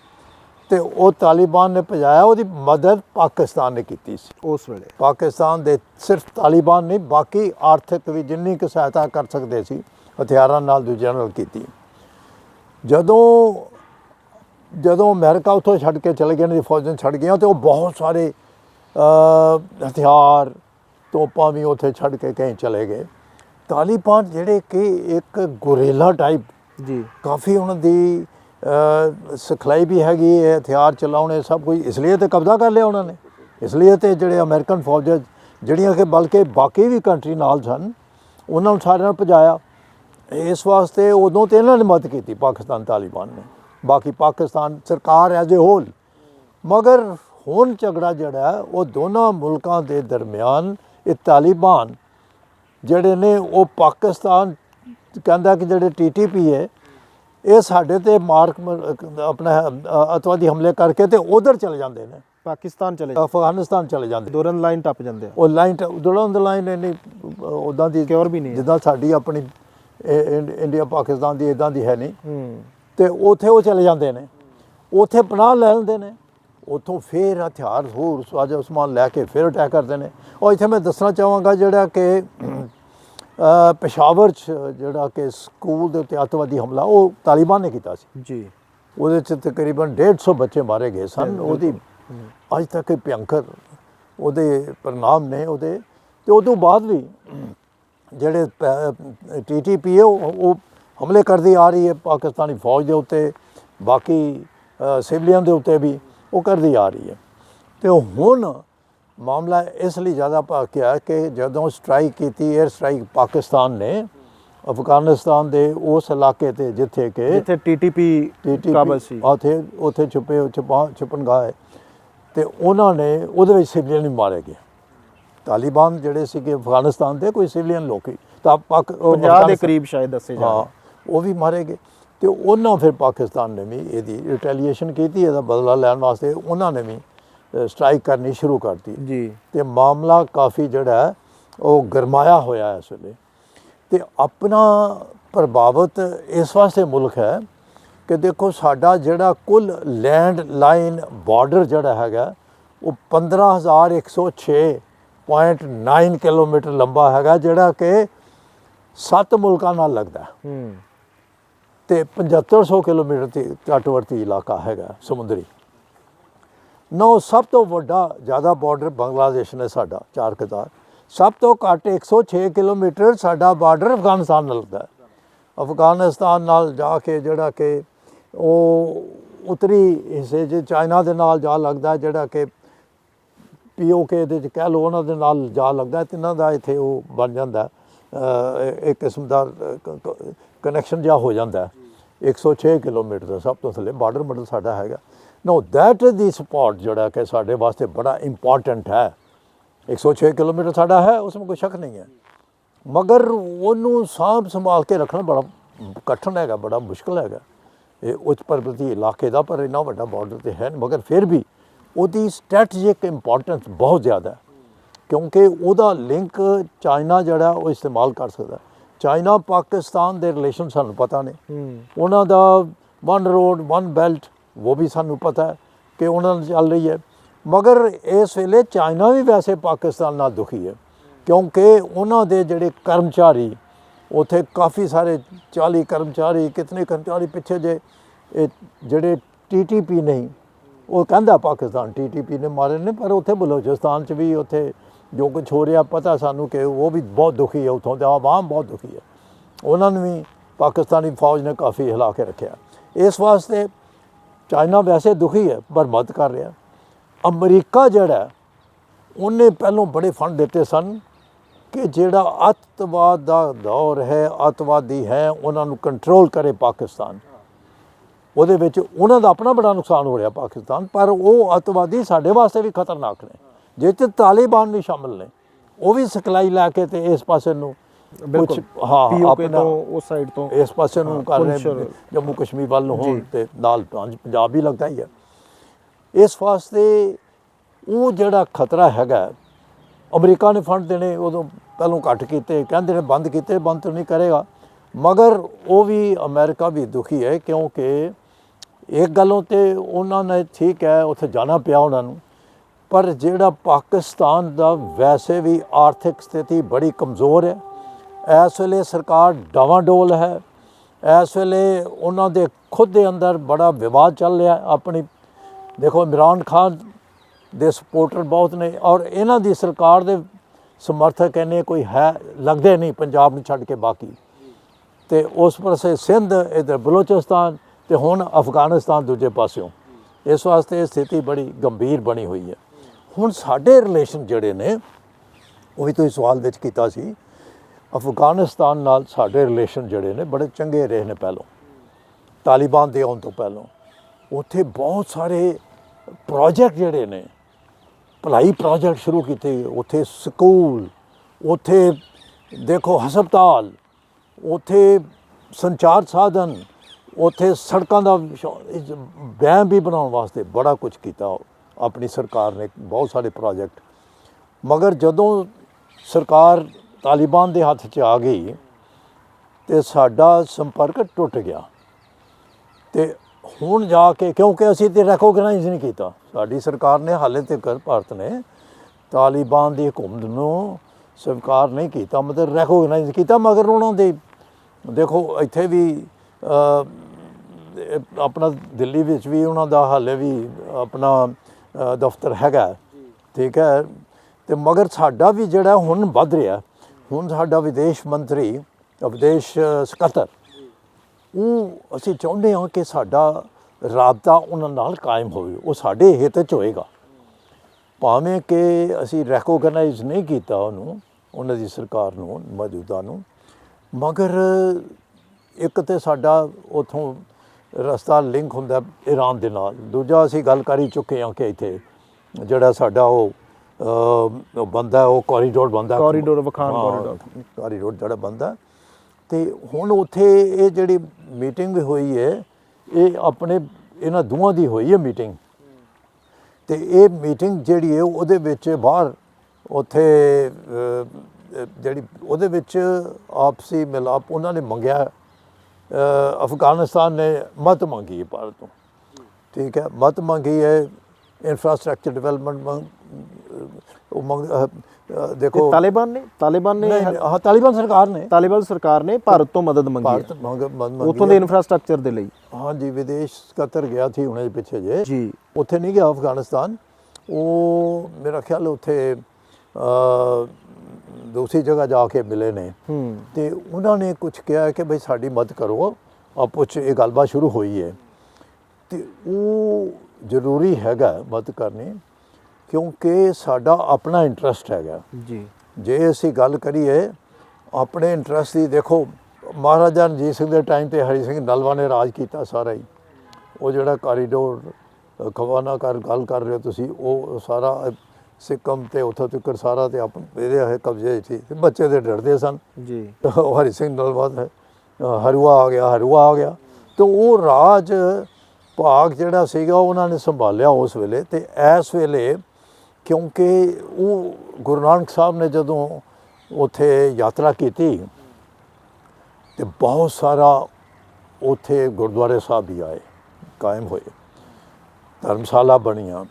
ਤੇ ਉਹ ਤਾਲਿਬਾਨ ਨੇ ਭਜਾਇਆ ਉਹਦੀ ਮਦਦ ਪਾਕਿਸਤਾਨ ਨੇ ਕੀਤੀ ਸੀ। ਉਸ ਵੇਲੇ। ਪਾਕਿਸਤਾਨ ਦੇ ਸਿਰਫ ਤਾਲਿਬਾਨ ਨਹੀਂ ਬਾਕੀ ਆਰਥਿਕ ਵੀ ਜਿੰਨੀ ਕੁ ਸਹਾਇਤਾ ਕਰ ਸਕਦੇ ਸੀ ਹਥਿਆਰਾਂ ਨਾਲ ਦੂਜਿਆਂ ਨਾਲ ਕੀਤੀ। ਜਦੋਂ ਜਦੋਂ ਅਮਰੀਕਾ ਉੱਥੋਂ ਛੱਡ ਕੇ ਚਲੇ ਗਏ ਨੇ ਫੌਜਾਂ ਛੱਡ ਗਈਆਂ ਤੇ ਉਹ ਬਹੁਤ ਸਾਰੇ ਅ, ਹਥਿਆਰ ਤੋਪਾਂ ਵੀ ਉੱਥੇ ਛੱਡ ਕੇ ਕਹੀਂ ਚਲੇ ਗਏ। ਤਾਲਿਬਾਨ ਜਿਹੜੇ ਕਿ ਇੱਕ ਗੁਰੇਲਾ ਟਾਈਪ ਜੀ। ਕਾਫੀ ਉਹਨਾਂ ਦੀ ਸਿਖਲਾਈ ਵੀ ਹੈਗੀ ਹੈ ਹਥਿਆਰ ਚਲਾਉਣੇ ਸਭ ਕੁਝ ਇਸ ਲਈ ਤੇ ਕਬਜ਼ਾ ਕਰ ਲਿਆ ਉਹਨਾਂ ਨੇ। ਇਸ ਲਈ ਤੇ ਜਿਹੜੇ ਅਮਰੀਕਨ ਫੌਜਾਂ ਜਿਹੜੀਆਂ ਕਿ ਬਲਕਿ ਬਾਕੀ ਵੀ ਕੰਟਰੀ ਨਾਲ ਸਨ ਉਹਨਾਂ ਨੂੰ ਸਾਰਿਆਂ ਨੂੰ ਭਜਾਇਆ। ਇਸ ਵਾਸਤੇ ਉਦੋਂ ਤੇ ਇਹਨਾਂ ਨੇ ਮਦਦ ਕੀਤੀ ਪਾਕਿਸਤਾਨ ਤਾਲਿਬਾਨ ਨੇ। ਬਾਕੀ ਪਾਕਿਸਤਾਨ ਸਰਕਾਰ ਐਜ਼ ਏ ਹੋਲ। ਮਗਰ ਹੁਣ ਝਗੜਾ ਜਿਹੜਾ ਉਹ ਦੋਨਾਂ ਮੁਲਕਾਂ ਦੇ ਦਰਮਿਆਨ ਇਹ ਤਾਲਿਬਾਨ ਜਿਹੜੇ ਨੇ ਉਹ ਪਾਕਿਸਤਾਨ ਕਹਿੰਦਾ ਕਿ ਜਿਹੜੇ ਟੀਟੀਪੀ ਹੈ ਇਹ ਸਾਡੇ ਤੇ ਮਾਰਕ ਆਪਣਾ ਅ, ਅਤਵਾਦੀ ਹਮਲੇ ਕਰਕੇ ਤੇ ਉਧਰ ਚਲੇ ਜਾਂਦੇ ਨੇ। ਪਾਕਿਸਤਾਨ ਚਲੇ ਅਫਗਾਨਿਸਤਾਨ ਚਲੇ ਜਾਂਦੇ। ਦੁਰਨ ਲਾਈਨ ਟੱਪ ਜਾਂਦੇ ਆ। ਉਹ ਲਾਈਨ ਦੁਲਾਂ ਦੀ ਲਾਈਨ ਨਹੀਂ ਉਦਾਂ ਦੀ Secure ਵੀ ਨਹੀਂ। ਜਿੱਦਾਂ ਸਾਡੀ ਆਪਣੀ ਇੰਡੀਆ ਪਾਕਿਸਤਾਨ ਦੀ ਇਦਾਂ ਦੀ ਹੈ ਨਹੀਂ। ਤੇ ਉੱਥੇ ਉਹ ਚਲੇ ਜਾਂਦੇ ਨੇ। ਉੱਥੇ ਪਨਾਹ ਲੈ ਲੈਂਦੇ ਨੇ। ਉੱਥੋਂ ਫੇਰ ਹਥਿਆਰ ਹੋਰ ਸਾਜੋ ਸਮਾਨ ਲੈ ਕੇ ਫਿਰ ਅਟੈਕ ਕਰਦੇ ਨੇ। ਉਹ ਇੱਥੇ ਮੈਂ ਦੱਸਣਾ ਚਾਹਾਂਗਾ ਜਿਹੜਾ ਕਿ ਪੇਸ਼ਾਵਰ ਚ ਜਿਹੜਾ ਕਿ ਸਕੂਲ ਦੇ ਉੱਤੇ ਅੱਤਵਾਦੀ ਹਮਲਾ ਉਹ ਤਾਲਿਬਾਨ ਨੇ ਕੀਤਾ ਸੀ। ਜੀ। ਉਹਦੇ ਚ ਤਕਰੀਬਨ 150 ਬੱਚੇ ਮਾਰੇ ਗਏ ਸਨ। ਉਹਦੀ ਅੱਜ ਤੱਕ ਇਹ ਭਿਅੰਕਰ ਉਹਦੇ ਪਰਿਣਾਮ ਨੇ ਉਹਦੇ। ਤੇ ਉਸ ਤੋਂ ਬਾਅਦ ਵੀ ਜਿਹੜੇ ਟੀਟੀਪੀ ਉਹ ਹਮਲੇ ਕਰਦੀ ਆ ਰਹੀ ਹੈ ਪਾਕਿਸਤਾਨੀ ਫੌਜ ਦੇ ਉੱਤੇ ਬਾਕੀ ਸਿਵਲੀਅਨ ਦੇ ਉੱਤੇ ਵੀ ਉਹ ਕਰਦੀ ਆ ਰਹੀ ਹੈ। ਤੇ ਹੁਣ ਮਾਮਲਾ ਇਸ ਲਈ ਜ਼ਿਆਦਾ ਭਾਕਿਆ ਕਿ ਜਦੋਂ ਸਟ੍ਰਾਈਕ ਕੀਤੀ 에ਅਰ ਸਟ੍ਰਾਈਕ ਪਾਕਿਸਤਾਨ ਨੇ ਅਫਗਾਨਿਸਤਾਨ ਦੇ ਉਸ ਇਲਾਕੇ ਤੇ ਜਿੱਥੇ ਕਿ ਜਿੱਥੇ ਟੀਟੀਪੀ ਕਾਬਲ ਸੀ। ਉੱਥੇ ਉੱਥੇ ਛੁਪੇ ਛੁਪਾ ਛੁਪਣ ਗਏ ਤੇ ਉਹਨਾਂ ਨੇ ਉਹਦੇ ਵਿੱਚ ਸਿਵਲੀਅਨ ਵੀ ਮਾਰੇ ਗਏ। ਤਾਲਿਬਾਨ ਜਿਹੜੇ ਸੀਗੇ ਅਫਗਾਨਿਸਤਾਨ ਦੇ ਕੋਈ ਸਿਵਲੀਅਨ ਲੋਕੀ ਤਾਂ ਪਾਕ ਉਹ 50 ਦੇ ਕਰੀਬ ਸ਼ਾਇਦ ਦੱਸੇ ਜਾ ਉਹ ਵੀ ਮਾਰੇ ਗਏ। ਤੇ ਉਹਨਾਂ ਫਿਰ ਪਾਕਿਸਤਾਨ ਨੇ ਵੀ ਇਹਦੀ ਰਿਟੈਲੀਏਸ਼ਨ ਕੀਤੀ ਇਹਦਾ ਬਦਲਾ ਲੈਣ ਵਾਸਤੇ ਉਹਨਾਂ ਨੇ ਵੀ ਸਟ੍ਰਾਈਕ ਕਰਨੀ ਸ਼ੁਰੂ ਕਰਤੀ ਜੀ। ਤੇ ਮਾਮਲਾ ਕਾਫੀ ਜਿਹੜਾ ਉਹ ਗਰਮਾਇਆ ਹੋਇਆ ਹੈ ਇਸ ਵੇਲੇ। ਤੇ ਆਪਣਾ ਪ੍ਰਭਾਵਿਤ ਇਸ ਵਾਸਤੇ ਮੁਲਕ ਹੈ ਕਿ ਦੇਖੋ ਸਾਡਾ ਜਿਹੜਾ ਕੁੱਲ ਲੈਂਡ ਲਾਈਨ ਬਾਰਡਰ ਜਿਹੜਾ ਹੈਗਾ ਉਹ 15106.9 ਕਿਲੋਮੀਟਰ ਲੰਬਾ ਹੈਗਾ ਜਿਹੜਾ ਕਿ ਸੱਤ ਮੁਲਕਾਂ ਨਾਲ ਲੱਗਦਾ ਹੂੰ। ਤੇ 7500 ਕਿਲੋਮੀਟਰ ਤੇ ਤਟਵਰਤੀ ਇਲਾਕਾ ਹੈਗਾ, ਸਮੁੰਦਰੀ। ਨੌ, ਸਭ ਤੋਂ ਵੱਡਾ ਜ਼ਿਆਦਾ ਬਾਰਡਰ ਬੰਗਲਾਦੇਸ਼ ਨੇ ਸਾਡਾ, ਚਾਰ ਸਭ ਤੋਂ ਘੱਟ 106 ਕਿਲੋਮੀਟਰ ਸਾਡਾ ਬਾਰਡਰ ਅਫਗਾਨਿਸਤਾਨ ਨਾਲ ਲੱਗਦਾ ਅਫਗਾਨਿਸਤਾਨ ਨਾਲ ਜਾ ਕੇ ਜਿਹੜਾ ਕਿ ਉਹ ਉਤਰੀ ਹਿੱਸੇ 'ਚ ਚਾਈਨਾ ਦੇ ਨਾਲ ਜਾ ਲੱਗਦਾ, ਜਿਹੜਾ ਕਿ ਪੀਓਕੇ ਦੇ ਕਹਿ ਲਓ ਉਹਨਾਂ ਦੇ ਨਾਲ ਜਾ ਲੱਗਦਾ, ਤਿੰਨਾਂ ਦਾ ਇੱਥੇ ਉਹ ਬਣ ਜਾਂਦਾ। ਇੱਕ ਕਿਸਮ ਦਾ ਕਨੈਕਸ਼ਨ ਜਿਹਾ ਹੋ ਜਾਂਦਾ। 106 ਕਿਲੋਮੀਟਰ ਦਾ ਸਭ ਤੋਂ ਥੱਲੇ ਬਾਰਡਰ ਮਡਲ ਸਾਡਾ ਹੈਗਾ। Know that is the support ਜਿਹੜਾ ਕਿ ਸਾਡੇ ਵਾਸਤੇ ਬੜਾ ਇੰਪੋਰਟੈਂਟ ਹੈ। 106 ਕਿਲੋਮੀਟਰ ਸਾਡਾ ਹੈ, ਉਸ ਵਿੱਚ ਕੋਈ ਸ਼ੱਕ ਨਹੀਂ ਹੈ। ਮਗਰ ਉਹਨੂੰ ਸਾਂਭ ਸੰਭਾਲ ਕੇ ਰੱਖਣਾ ਬੜਾ ਕਠਿਨ ਹੈਗਾ, ਬੜਾ ਮੁਸ਼ਕਲ ਹੈਗਾ। ਇਹ ਉੱਚ ਪਰਬਤੀ ਇਲਾਕੇ ਦਾ, ਪਰ ਇੰਨਾ ਵੱਡਾ ਬਾਰਡਰ ਤੇ ਹੈ ਮਗਰ ਫਿਰ ਵੀ ਉਹਦੀ ਸਟ੍ਰੈਟਜਿਕ ਇੰਪੋਰਟੈਂਸ ਬਹੁਤ ਜ਼ਿਆਦਾ ਕਿਉਂਕਿ ਉਹਦਾ ਲਿੰਕ ਚਾਈਨਾ ਜਿਹੜਾ ਉਹ ਇਸਤੇਮਾਲ ਕਰ ਸਕਦਾ। ਚਾਈਨਾ ਪਾਕਿਸਤਾਨ ਦੇ ਰਿਲੇਸ਼ਨ ਸਾਨੂੰ ਪਤਾ ਨੇ। ਉਹਨਾਂ ਦਾ ਵਨ ਰੋਡ ਵਨ ਬੈਲਟ ਉਹ ਵੀ ਸਾਨੂੰ ਪਤਾ ਹੈ ਕਿ ਉਹਨਾਂ ਨਾਲ ਚੱਲ ਰਹੀ ਹੈ। ਮਗਰ ਇਸ ਵੇਲੇ ਚਾਈਨਾ ਵੀ ਵੈਸੇ ਪਾਕਿਸਤਾਨ ਨਾਲ ਦੁਖੀ ਹੈ ਕਿਉਂਕਿ ਉਹਨਾਂ ਦੇ ਜਿਹੜੇ ਕਰਮਚਾਰੀ ਉਥੇ ਕਾਫੀ ਸਾਰੇ 40 ਕਰਮਚਾਰੀ ਕਿਤਨੇ ਕਰਮਚਾਰੀ ਪਿੱਛੇ ਜੇ ਇਹ ਜਿਹੜੇ ਟੀਟੀਪੀ ਨਹੀਂ ਉਹ ਕਹਿੰਦਾ ਪਾਕਿਸਤਾਨ ਟੀਟੀਪੀ ਨੇ ਮਾਰੇ ਨੇ ਪਰ ਉੱਥੇ ਬਲੋਚਿਸਤਾਨ 'ਚ ਵੀ ਉੱਥੇ ਜੋ ਕੁਝ ਹੋ ਰਿਹਾ, ਪਤਾ ਸਾਨੂੰ ਕਿ ਉਹ ਵੀ ਬਹੁਤ ਦੁਖੀ ਹੈ, ਉੱਥੋਂ ਦਾ ਆਵਾਮ ਬਹੁਤ ਦੁਖੀ ਹੈ। ਉਹਨਾਂ ਨੂੰ ਵੀ ਪਾਕਿਸਤਾਨੀ ਫੌਜ ਨੇ ਕਾਫੀ ਹਿਲਾ ਕੇ ਰੱਖਿਆ। ਇਸ ਵਾਸਤੇ ਚਾਈਨਾ ਵੈਸੇ ਦੁਖੀ ਹੈ, ਪਰ ਮਦਦ ਕਰ ਰਿਹਾ। ਅਮਰੀਕਾ ਜਿਹੜਾ ਉਹਨੇ ਪਹਿਲੋਂ ਬੜੇ ਫੰਡ ਦਿੱਤੇ ਸਨ ਕਿ ਜਿਹੜਾ ਅੱਤਵਾਦ ਦਾ ਦੌਰ ਹੈ, ਅੱਤਵਾਦੀ ਹੈ, ਉਹਨਾਂ ਨੂੰ ਕੰਟਰੋਲ ਕਰੇ ਪਾਕਿਸਤਾਨ। ਉਹਦੇ ਵਿੱਚ ਉਹਨਾਂ ਦਾ ਆਪਣਾ ਬੜਾ ਨੁਕਸਾਨ ਹੋ ਰਿਹਾ ਪਾਕਿਸਤਾਨ, ਪਰ ਉਹ ਅੱਤਵਾਦੀ ਸਾਡੇ ਵਾਸਤੇ ਵੀ ਖਤਰਨਾਕ ਨੇ। ਜਿਸ 'ਚ ਤਾਲਿਬਾਨ ਵੀ ਸ਼ਾਮਲ ਨੇ ਉਹ ਵੀ ਸਿਖਲਾਈ ਲੈ ਕੇ ਤੇ ਇਸ ਪਾਸੇ ਨੂੰ ਕੁਝ ਹਾਂ ਆਪਣਾ ਤੋਂ ਉਸ ਸਾਈਡ ਤੋਂ। ਇਸ ਪਾਸੇ ਨੂੰ ਕਰ ਰਹੇ ਜੰਮੂ ਕਸ਼ਮੀਰ ਵੱਲ ਨੂੰ ਹੋਣ। ਤੇ ਨਾਲ ਪੰਜ- ਪੰਜਾਬ ਵੀ ਲੱਗਦਾ ਹੀ ਹੈ। ਇਸ ਵਾਸਤੇ ਉਹ ਜਿਹੜਾ ਖਤਰਾ ਹੈਗਾ ਅਮਰੀਕਾ ਨੇ ਫੰਡ ਦੇਣੇ ਉਦੋਂ ਪਹਿਲੋਂ ਘੱਟ ਕੀਤੇ ਕਹਿੰਦੇ ਨੇ ਬੰਦ ਕੀਤੇ ਬੰਦ ਤਾਂ ਨਹੀਂ ਕਰੇਗਾ। ਮਗਰ ਉਹ ਵੀ ਅਮਰੀਕਾ ਵੀ ਦੁਖੀ ਹੈ ਕਿਉਂਕਿ ਇੱਕ ਗੱਲੋਂ ਤੇ ਉਹਨਾਂ ਨੇ ਠੀਕ ਹੈ ਉੱਥੇ ਜਾਣਾ ਪਿਆ ਉਹਨਾਂ ਨੂੰ। ਪਰ ਜਿਹੜਾ ਪਾਕਿਸਤਾਨ ਦਾ ਵੈਸੇ ਵੀ ਆਰਥਿਕ ਸਥਿਤੀ ਬੜੀ ਕਮਜ਼ੋਰ ਹੈ, ਇਸ ਵੇਲੇ ਸਰਕਾਰ ਡਾਵਾਂਡੋਲ ਹੈ, ਇਸ ਵੇਲੇ ਉਹਨਾਂ ਦੇ ਖੁਦ ਦੇ ਅੰਦਰ ਬੜਾ ਵਿਵਾਦ ਚੱਲ ਰਿਹਾ ਆਪਣੀ, ਦੇਖੋ ਇਮਰਾਨ ਖਾਨ ਦੇ ਸਪੋਰਟਰ ਬਹੁਤ ਨੇ ਔਰ ਇਹਨਾਂ ਦੀ ਸਰਕਾਰ ਦੇ ਸਮਰਥਕ ਇਹਨੇ ਕੋਈ ਹੈ, ਲੱਗਦੇ ਨਹੀਂ ਪੰਜਾਬ ਨੂੰ ਛੱਡ ਕੇ ਬਾਕੀ। ਤੇ ਉਸ ਪਾਸੇ ਸਿੰਧ, ਇਧਰ ਬਲੋਚਿਸਤਾਨ ਤੇ ਹੁਣ ਅਫਗਾਨਿਸਤਾਨ ਦੂਜੇ ਪਾਸਿਓਂ। ਇਸ ਵਾਸਤੇ ਸਥਿਤੀ ਬੜੀ ਗੰਭੀਰ ਬਣੀ ਹੋਈ ਹੈ। ਹੁਣ ਸਾਡੇ ਰਿਲੇਸ਼ਨ ਜਿਹੜੇ ਨੇ, ਉਹ ਵੀ ਤੁਸੀਂ ਸਵਾਲ ਵਿੱਚ ਕੀਤਾ ਸੀ, ਅਫਗਾਨਿਸਤਾਨ ਨਾਲ ਸਾਡੇ ਰਿਲੇਸ਼ਨ ਜਿਹੜੇ ਨੇ ਬੜੇ ਚੰਗੇ ਰਹੇ ਨੇ ਪਹਿਲੋਂ। ਤਾਲਿਬਾਨ ਦੇ ਆਉਣ ਤੋਂ ਪਹਿਲਾਂ। ਉੱਥੇ ਬਹੁਤ ਸਾਰੇ ਪ੍ਰੋਜੈਕਟ ਜਿਹੜੇ ਨੇ, ਭਲਾਈ ਪ੍ਰੋਜੈਕਟ ਸ਼ੁਰੂ ਕੀਤੇ, ਉੱਥੇ ਸਕੂਲ, ਉੱਥੇ ਦੇਖੋ ਹਸਪਤਾਲ, ਉੱਥੇ ਸੰਚਾਰ ਸਾਧਨ, ਉੱਥੇ ਸੜਕਾਂ ਦਾ ਬੈਂ ਵੀ ਬਣਾਉਣ ਵਾਸਤੇ ਬੜਾ ਕੁਝ ਕੀਤਾ। ਆਪਣੀ ਸਰਕਾਰ ਨੇ ਬਹੁਤ ਸਾਰੇ ਪ੍ਰੋਜੈਕਟ ਮਗਰ ਜਦੋਂ ਸਰਕਾਰ ਤਾਲਿਬਾਨ ਦੇ ਹੱਥ 'ਚ ਆ ਗਈ ਤੇ ਸਾਡਾ ਸੰਪਰਕ ਟੁੱਟ ਗਿਆ। ਤੇ ਹੁਣ ਜਾ ਕੇ, ਕਿਉਂਕਿ ਅਸੀਂ ਤੇ ਰੈਕੋਗਨਾਈਜ਼ ਨਹੀਂ ਕੀਤਾ, ਸਾਡੀ ਸਰਕਾਰ ਨੇ ਹਾਲੇ ਤੱਕ ਭਾਰਤ ਨੇ ਤਾਲਿਬਾਨ ਦੀ ਹਕੂਮਤ ਨੂੰ ਸਵੀਕਾਰ ਨਹੀਂ ਕੀਤਾ, ਮਤਲਬ ਰੈਕੋਗਨਾਈਜ਼ ਕੀਤਾ, ਮਗਰ ਉਹਨਾਂ ਦੇ, ਦੇਖੋ ਇੱਥੇ ਵੀ ਆਪਣਾ ਦਿੱਲੀ ਵਿੱਚ ਵੀ ਉਹਨਾਂ ਦਾ ਹਾਲੇ ਵੀ ਆਪਣਾ ਦਫ਼ਤਰ ਹੈਗਾ ਠੀਕ ਹੈ? ਤੇ ਮਗਰ ਸਾਡਾ ਵੀ ਜਿਹੜਾ ਹੁਣ ਵੱਧ ਰਿਹਾ, ਹੁਣ ਸਾਡਾ ਵਿਦੇਸ਼ ਮੰਤਰੀ, ਵਿਦੇਸ਼ ਸਕੱਤਰ, ਉਹ ਅਸੀਂ ਚਾਹੁੰਦੇ ਹਾਂ ਕਿ ਸਾਡਾ ਰਾਬਤਾ ਉਹਨਾਂ ਨਾਲ ਕਾਇਮ ਹੋਵੇ, ਉਹ ਸਾਡੇ ਹਿੱਤ 'ਚ ਹੋਏਗਾ। ਭਾਵੇਂ ਕਿ ਅਸੀਂ ਰੈਕੋਗਨਾਈਜ਼ ਨਹੀਂ ਕੀਤਾ ਉਹਨੂੰ, ਉਹਨਾਂ ਦੀ ਸਰਕਾਰ ਨੂੰ, ਮੌਜੂਦਾ ਨੂੰ, ਮਗਰ ਇੱਕ ਤੇ ਸਾਡਾ ਉਥੋਂ ਰਸਤਾ ਲਿੰਕ ਹੁੰਦਾ ਈਰਾਨ ਦੇ ਨਾਲ। ਦੂਜਾ ਅਸੀਂ ਗੱਲ ਕਰ ਚੁੱਕੇ ਹਾਂ ਕਿ ਇੱਥੇ ਜਿਹੜਾ ਸਾਡਾ ਉਹ ਬੰਦਾ ਉਹ ਕੋਰੀਡੋਰ ਬੰਦਾ। Corridor, ਵਖਾਨ corridor। ਕੋਰੀਡੋਰ ਜਿਹੜਾ ਬੰਦਾ। ਤੇ ਹੁਣ ਉੱਥੇ ਇਹ ਜਿਹੜੀ ਮੀਟਿੰਗ ਹੋਈ ਹੈ ਇਹ ਆਪਣੇ ਇਹਨਾਂ ਦੋਵਾਂ ਦੀ ਹੋਈ ਹੈ ਮੀਟਿੰਗ ਤੇ ਇਹ ਮੀਟਿੰਗ ਜਿਹੜੀ ਹੈ ਉਹਦੇ ਵਿੱਚ ਬਾਹਰ ਉੱਥੇ ਜਿਹੜੀ ਉਹਦੇ ਵਿੱਚ ਆਪਸੀ ਮਿਲਾਪ ਉਹਨਾਂ ਨੇ ਮੰਗਿਆ। ਅਫਗਾਨਿਸਤਾਨ ਨੇ ਮਤ ਮੰਗੀ ਹੈ ਭਾਰਤ ਤੋਂ। ਠੀਕ ਹੈ ਮਤ ਮੰਗੀ ਹੈ ਇਨਫਰਾਸਟ੍ਰਕਚਰ ਡਿਵੈਲਪਮੈਂਟ ਉਹ ਮੰਗ ਦੇਖੋ ਤਾਲਿਬਾਨ ਨੇ ਤਾਲਿਬਾਨ ਨੇ ਹਾਂ ਤਾਲਿਬਾਨ ਸਰਕਾਰ ਨੇ। ਤਾਲਿਬਾਨ ਸਰਕਾਰ ਨੇ ਭਾਰਤ ਤੋਂ ਮਦਦ ਮੰਗੀ ਭਾਰਤ ਹੈ ਉਥੋਂ ਦੇ ਹੈ। ਇਨਫਰਾਸਟ੍ਰਕਚਰ ਦੇ ਲਈ। ਹਾਂਜੀ ਵਿਦੇਸ਼ ਸਕੱਤਰ ਗਿਆ ਸੀ ਹੁਣੇ ਪਿੱਛੇ ਜੇ। ਜੀ। ਉੱਥੇ ਨਹੀਂ ਗਿਆ ਅਫਗਾਨਿਸਤਾਨ। ਉਹ ਮੇਰਾ ਖਿਆਲ ਉੱਥੇ ਦੂਸਰੀ ਜਗ੍ਹਾ ਜਾ ਕੇ ਮਿਲੇ ਨੇ। ਤੇ ਉਹਨਾਂ ਨੇ ਕੁਝ ਕਿਹਾ ਕਿ ਭਈ ਸਾਡੀ ਮਦਦ ਕਰੋ ਆਪੋ 'ਚ ਇਹ ਗੱਲਬਾਤ ਸ਼ੁਰੂ ਹੋਈ ਹੈ ਤੇ ਉਹ ਜ਼ਰੂਰੀ ਹੈਗਾ ਮਦਦ ਕਰਨੀ ਕਿਉਂਕਿ ਸਾਡਾ ਆਪਣਾ ਇੰਟਰਸਟ ਹੈਗਾ। ਜੀ। ਜੇ ਅਸੀਂ ਗੱਲ ਕਰੀਏ ਆਪਣੇ ਇੰਟਰਸਟ ਦੀ ਦੇਖੋ ਮਹਾਰਾਜਾ ਰਣਜੀਤ ਸਿੰਘ ਦੇ ਟਾਈਮ ਤੇ ਹਰੀ ਸਿੰਘ ਨਲਵਾ ਨੇ ਰਾਜ ਕੀਤਾ ਸਾਰਾ ਹੀ। ਉਹ ਜਿਹੜਾ ਕਾਰੀਡੋਰ ਖਵਾਨਾ ਕਰ ਗੱਲ ਕਰ ਰਹੇ ਹੋ ਤੁਸੀਂ ਉਹ ਸਾਰਾ ਸਿੱਕਮ ਤੇ ਉੱਥੋਂ ਤੱਕ ਸਾਰਾ ਤੇ ਆਪ ਇਹਦੇ ਹੈ ਕਬਜ਼ੇ ਸੀ। ਤੇ ਬੱਚੇ ਦੇ ਡਰਦੇ ਸਨ। ਜੀ। ਉਹ ਹਰੀ ਸਿੰਘ ਨਲਵਾ ਹੈ ਹਰੂਆ ਆ ਗਿਆ ਹਰੂਆ ਆ ਗਿਆ। ਤੇ ਉਹ ਰਾਜ ਭਾਗ ਜਿਹੜਾ ਸੀਗਾ ਉਹਨਾਂ ਨੇ ਸੰਭਾਲਿਆ ਉਸ ਵੇਲੇ। ਤੇ ਇਸ ਵੇਲੇ ਕਿਉਂਕਿ ਉਹ ਗੁਰੂ ਨਾਨਕ ਸਾਹਿਬ ਨੇ ਜਦੋਂ ਉੱਥੇ ਯਾਤਰਾ ਕੀਤੀ ਤੇ ਬਹੁਤ ਸਾਰਾ ਉੱਥੇ ਗੁਰਦੁਆਰੇ ਸਾਹਿਬ ਵੀ ਆਏ ਕਾਇਮ ਹੋਏ। ਧਰਮਸ਼ਾਲਾ ਬਣੀਆਂ।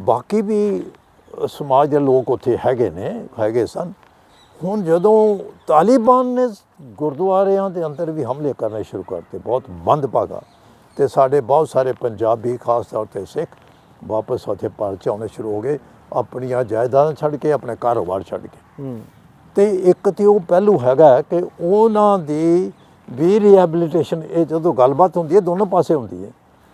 ਬਾਕੀ ਵੀ ਸਮਾਜ ਦੇ ਲੋਕ ਉੱਥੇ ਹੈਗੇ ਨੇ ਹੈਗੇ ਸਨ। ਹੁਣ ਜਦੋਂ ਤਾਲਿਬਾਨ ਨੇ ਗੁਰਦੁਆਰਿਆਂ ਦੇ ਅੰਦਰ ਵੀ ਹਮਲੇ ਕਰਨੇ ਸ਼ੁਰੂ ਕਰਤੇ ਬਹੁਤ ਮੰਦਭਾਗਾ। ਤੇ ਸਾਡੇ ਬਹੁਤ ਸਾਰੇ ਪੰਜਾਬੀ ਖਾਸ ਤੌਰ ਤੇ ਸਿੱਖ ਵਾਪਸ ਉੱਥੇ ਭਾਰਤ 'ਚ ਆਉਣੇ ਸ਼ੁਰੂ ਹੋ ਗਏ। ਆਪਣੀਆਂ ਜਾਇਦਾਦਾਂ ਛੱਡ ਕੇ ਆਪਣੇ ਕਾਰੋਬਾਰ ਛੱਡ ਕੇ। ਤੇ ਇੱਕ ਤੇ ਉਹ ਪਹਿਲੂ ਹੈਗਾ ਕਿ ਉਹਨਾਂ ਦੀ ਵੀ ਰੀਹੈਬਿਲਿਟੇਸ਼ਨ ਇਹ ਜਦੋਂ ਗੱਲਬਾਤ ਹੁੰਦੀ ਹੈ ਦੋਨੋਂ ਪਾਸੇ ਹੁੰਦੀ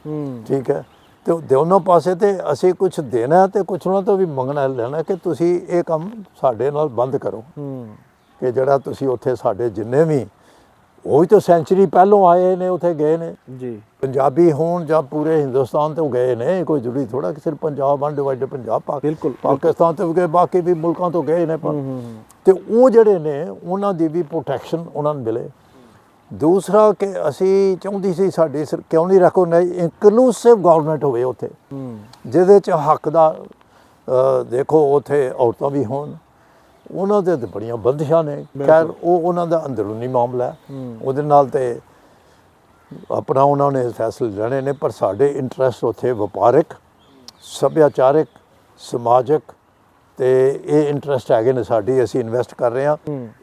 ਹੂੰ। ਠੀਕ ਹੈ? ਤੇ ਉਹ ਦੋਨੋਂ ਪਾਸੇ ਤੇ ਅਸੀਂ ਕੁਝ ਦੇਣਾ ਤੇ ਕੁਝ ਉਹਨਾਂ ਤੋਂ ਵੀ ਮੰਗਣਾ ਲੈਣਾ ਕਿ ਤੁਸੀਂ ਇਹ ਕੰਮ ਸਾਡੇ ਨਾਲ ਬੰਦ ਕਰੋ। ਹੂੰ। ਕਿ ਜਿਹੜਾ ਤੁਸੀਂ ਉੱਥੇ ਸਾਡੇ ਜਿੰਨੇ ਵੀ ਉਹ ਵੀ ਤਾਂ ਸੈਂਚਰੀ ਪਹਿਲੋਂ ਆਏ ਨੇ ਉੱਥੇ ਗਏ ਨੇ। ਜੀ। ਪੰਜਾਬੀ ਹੋਣ ਜਾਂ ਪੂਰੇ ਹਿੰਦੁਸਤਾਨ ਤੋਂ ਗਏ ਨੇ ਕੋਈ ਜ਼ਰੂਰੀ ਥੋੜਾ ਕਿ ਸਿਰਫ ਪੰਜਾਬ ਅਨਡਿਵਾਈਡਡ ਪੰਜਾਬ ਬਿਲਕੁਲ, ਪਾਕਿਸਤਾਨ ਤੋਂ ਗਏ ਬਾਕੀ ਵੀ ਮੁਲਕਾਂ ਤੋਂ ਗਏ ਨੇ ਪਰ। ਤੇ ਉਹ ਜਿਹੜੇ ਨੇ ਉਹਨਾਂ ਦੀ ਵੀ ਪ੍ਰੋਟੈਕਸ਼ਨ ਉਹਨਾਂ ਨੂੰ ਮਿਲੇ। ਦੂਸਰਾ ਕਿ ਅਸੀਂ ਚਾਹੁੰਦੀ ਸੀ ਸਾਡੀ ਸਰ- ਕਿਉਂ ਨਹੀਂ ਰੈਕੋਗਨਾਈਜ਼ ਇਨਕਲੂਸਿਵ ਗਵਰਨਮੈਂਟ ਹੋਵੇ ਉੱਥੇ। ਜਿਹਦੇ ਚ ਹੱਕ ਦਾ ਦੇਖੋ ਉੱਥੇ ਔਰਤਾਂ ਵੀ ਹੋਣ। ਉਹਨਾਂ ਦੇ ਤੇ ਬੜੀਆਂ ਬੰਦਿਸ਼ਾਂ ਨੇ। ਖੈਰ ਉਹ ਉਹਨਾਂ ਦਾ ਅੰਦਰੂਨੀ ਮਾਮਲਾ ਹੂੰ। ਉਹਦੇ ਨਾਲ ਤੇ ਆਪਣਾ ਉਹਨਾਂ ਨੇ ਫੈਸਲੇ ਲੈਣੇ ਨੇ ਪਰ ਸਾਡੇ ਇੰਟਰਸਟ ਉੱਥੇ ਵਪਾਰਕ ਸੱਭਿਆਚਾਰਕ ਸਮਾਜਿਕ ਤੇ ਇਹ ਇੰਟਰਸਟ ਹੈਗੇ ਨੇ ਸਾਡੀ ਅਸੀਂ ਇਨਵੈਸਟ ਕਰ ਰਹੇ ਹਾਂ।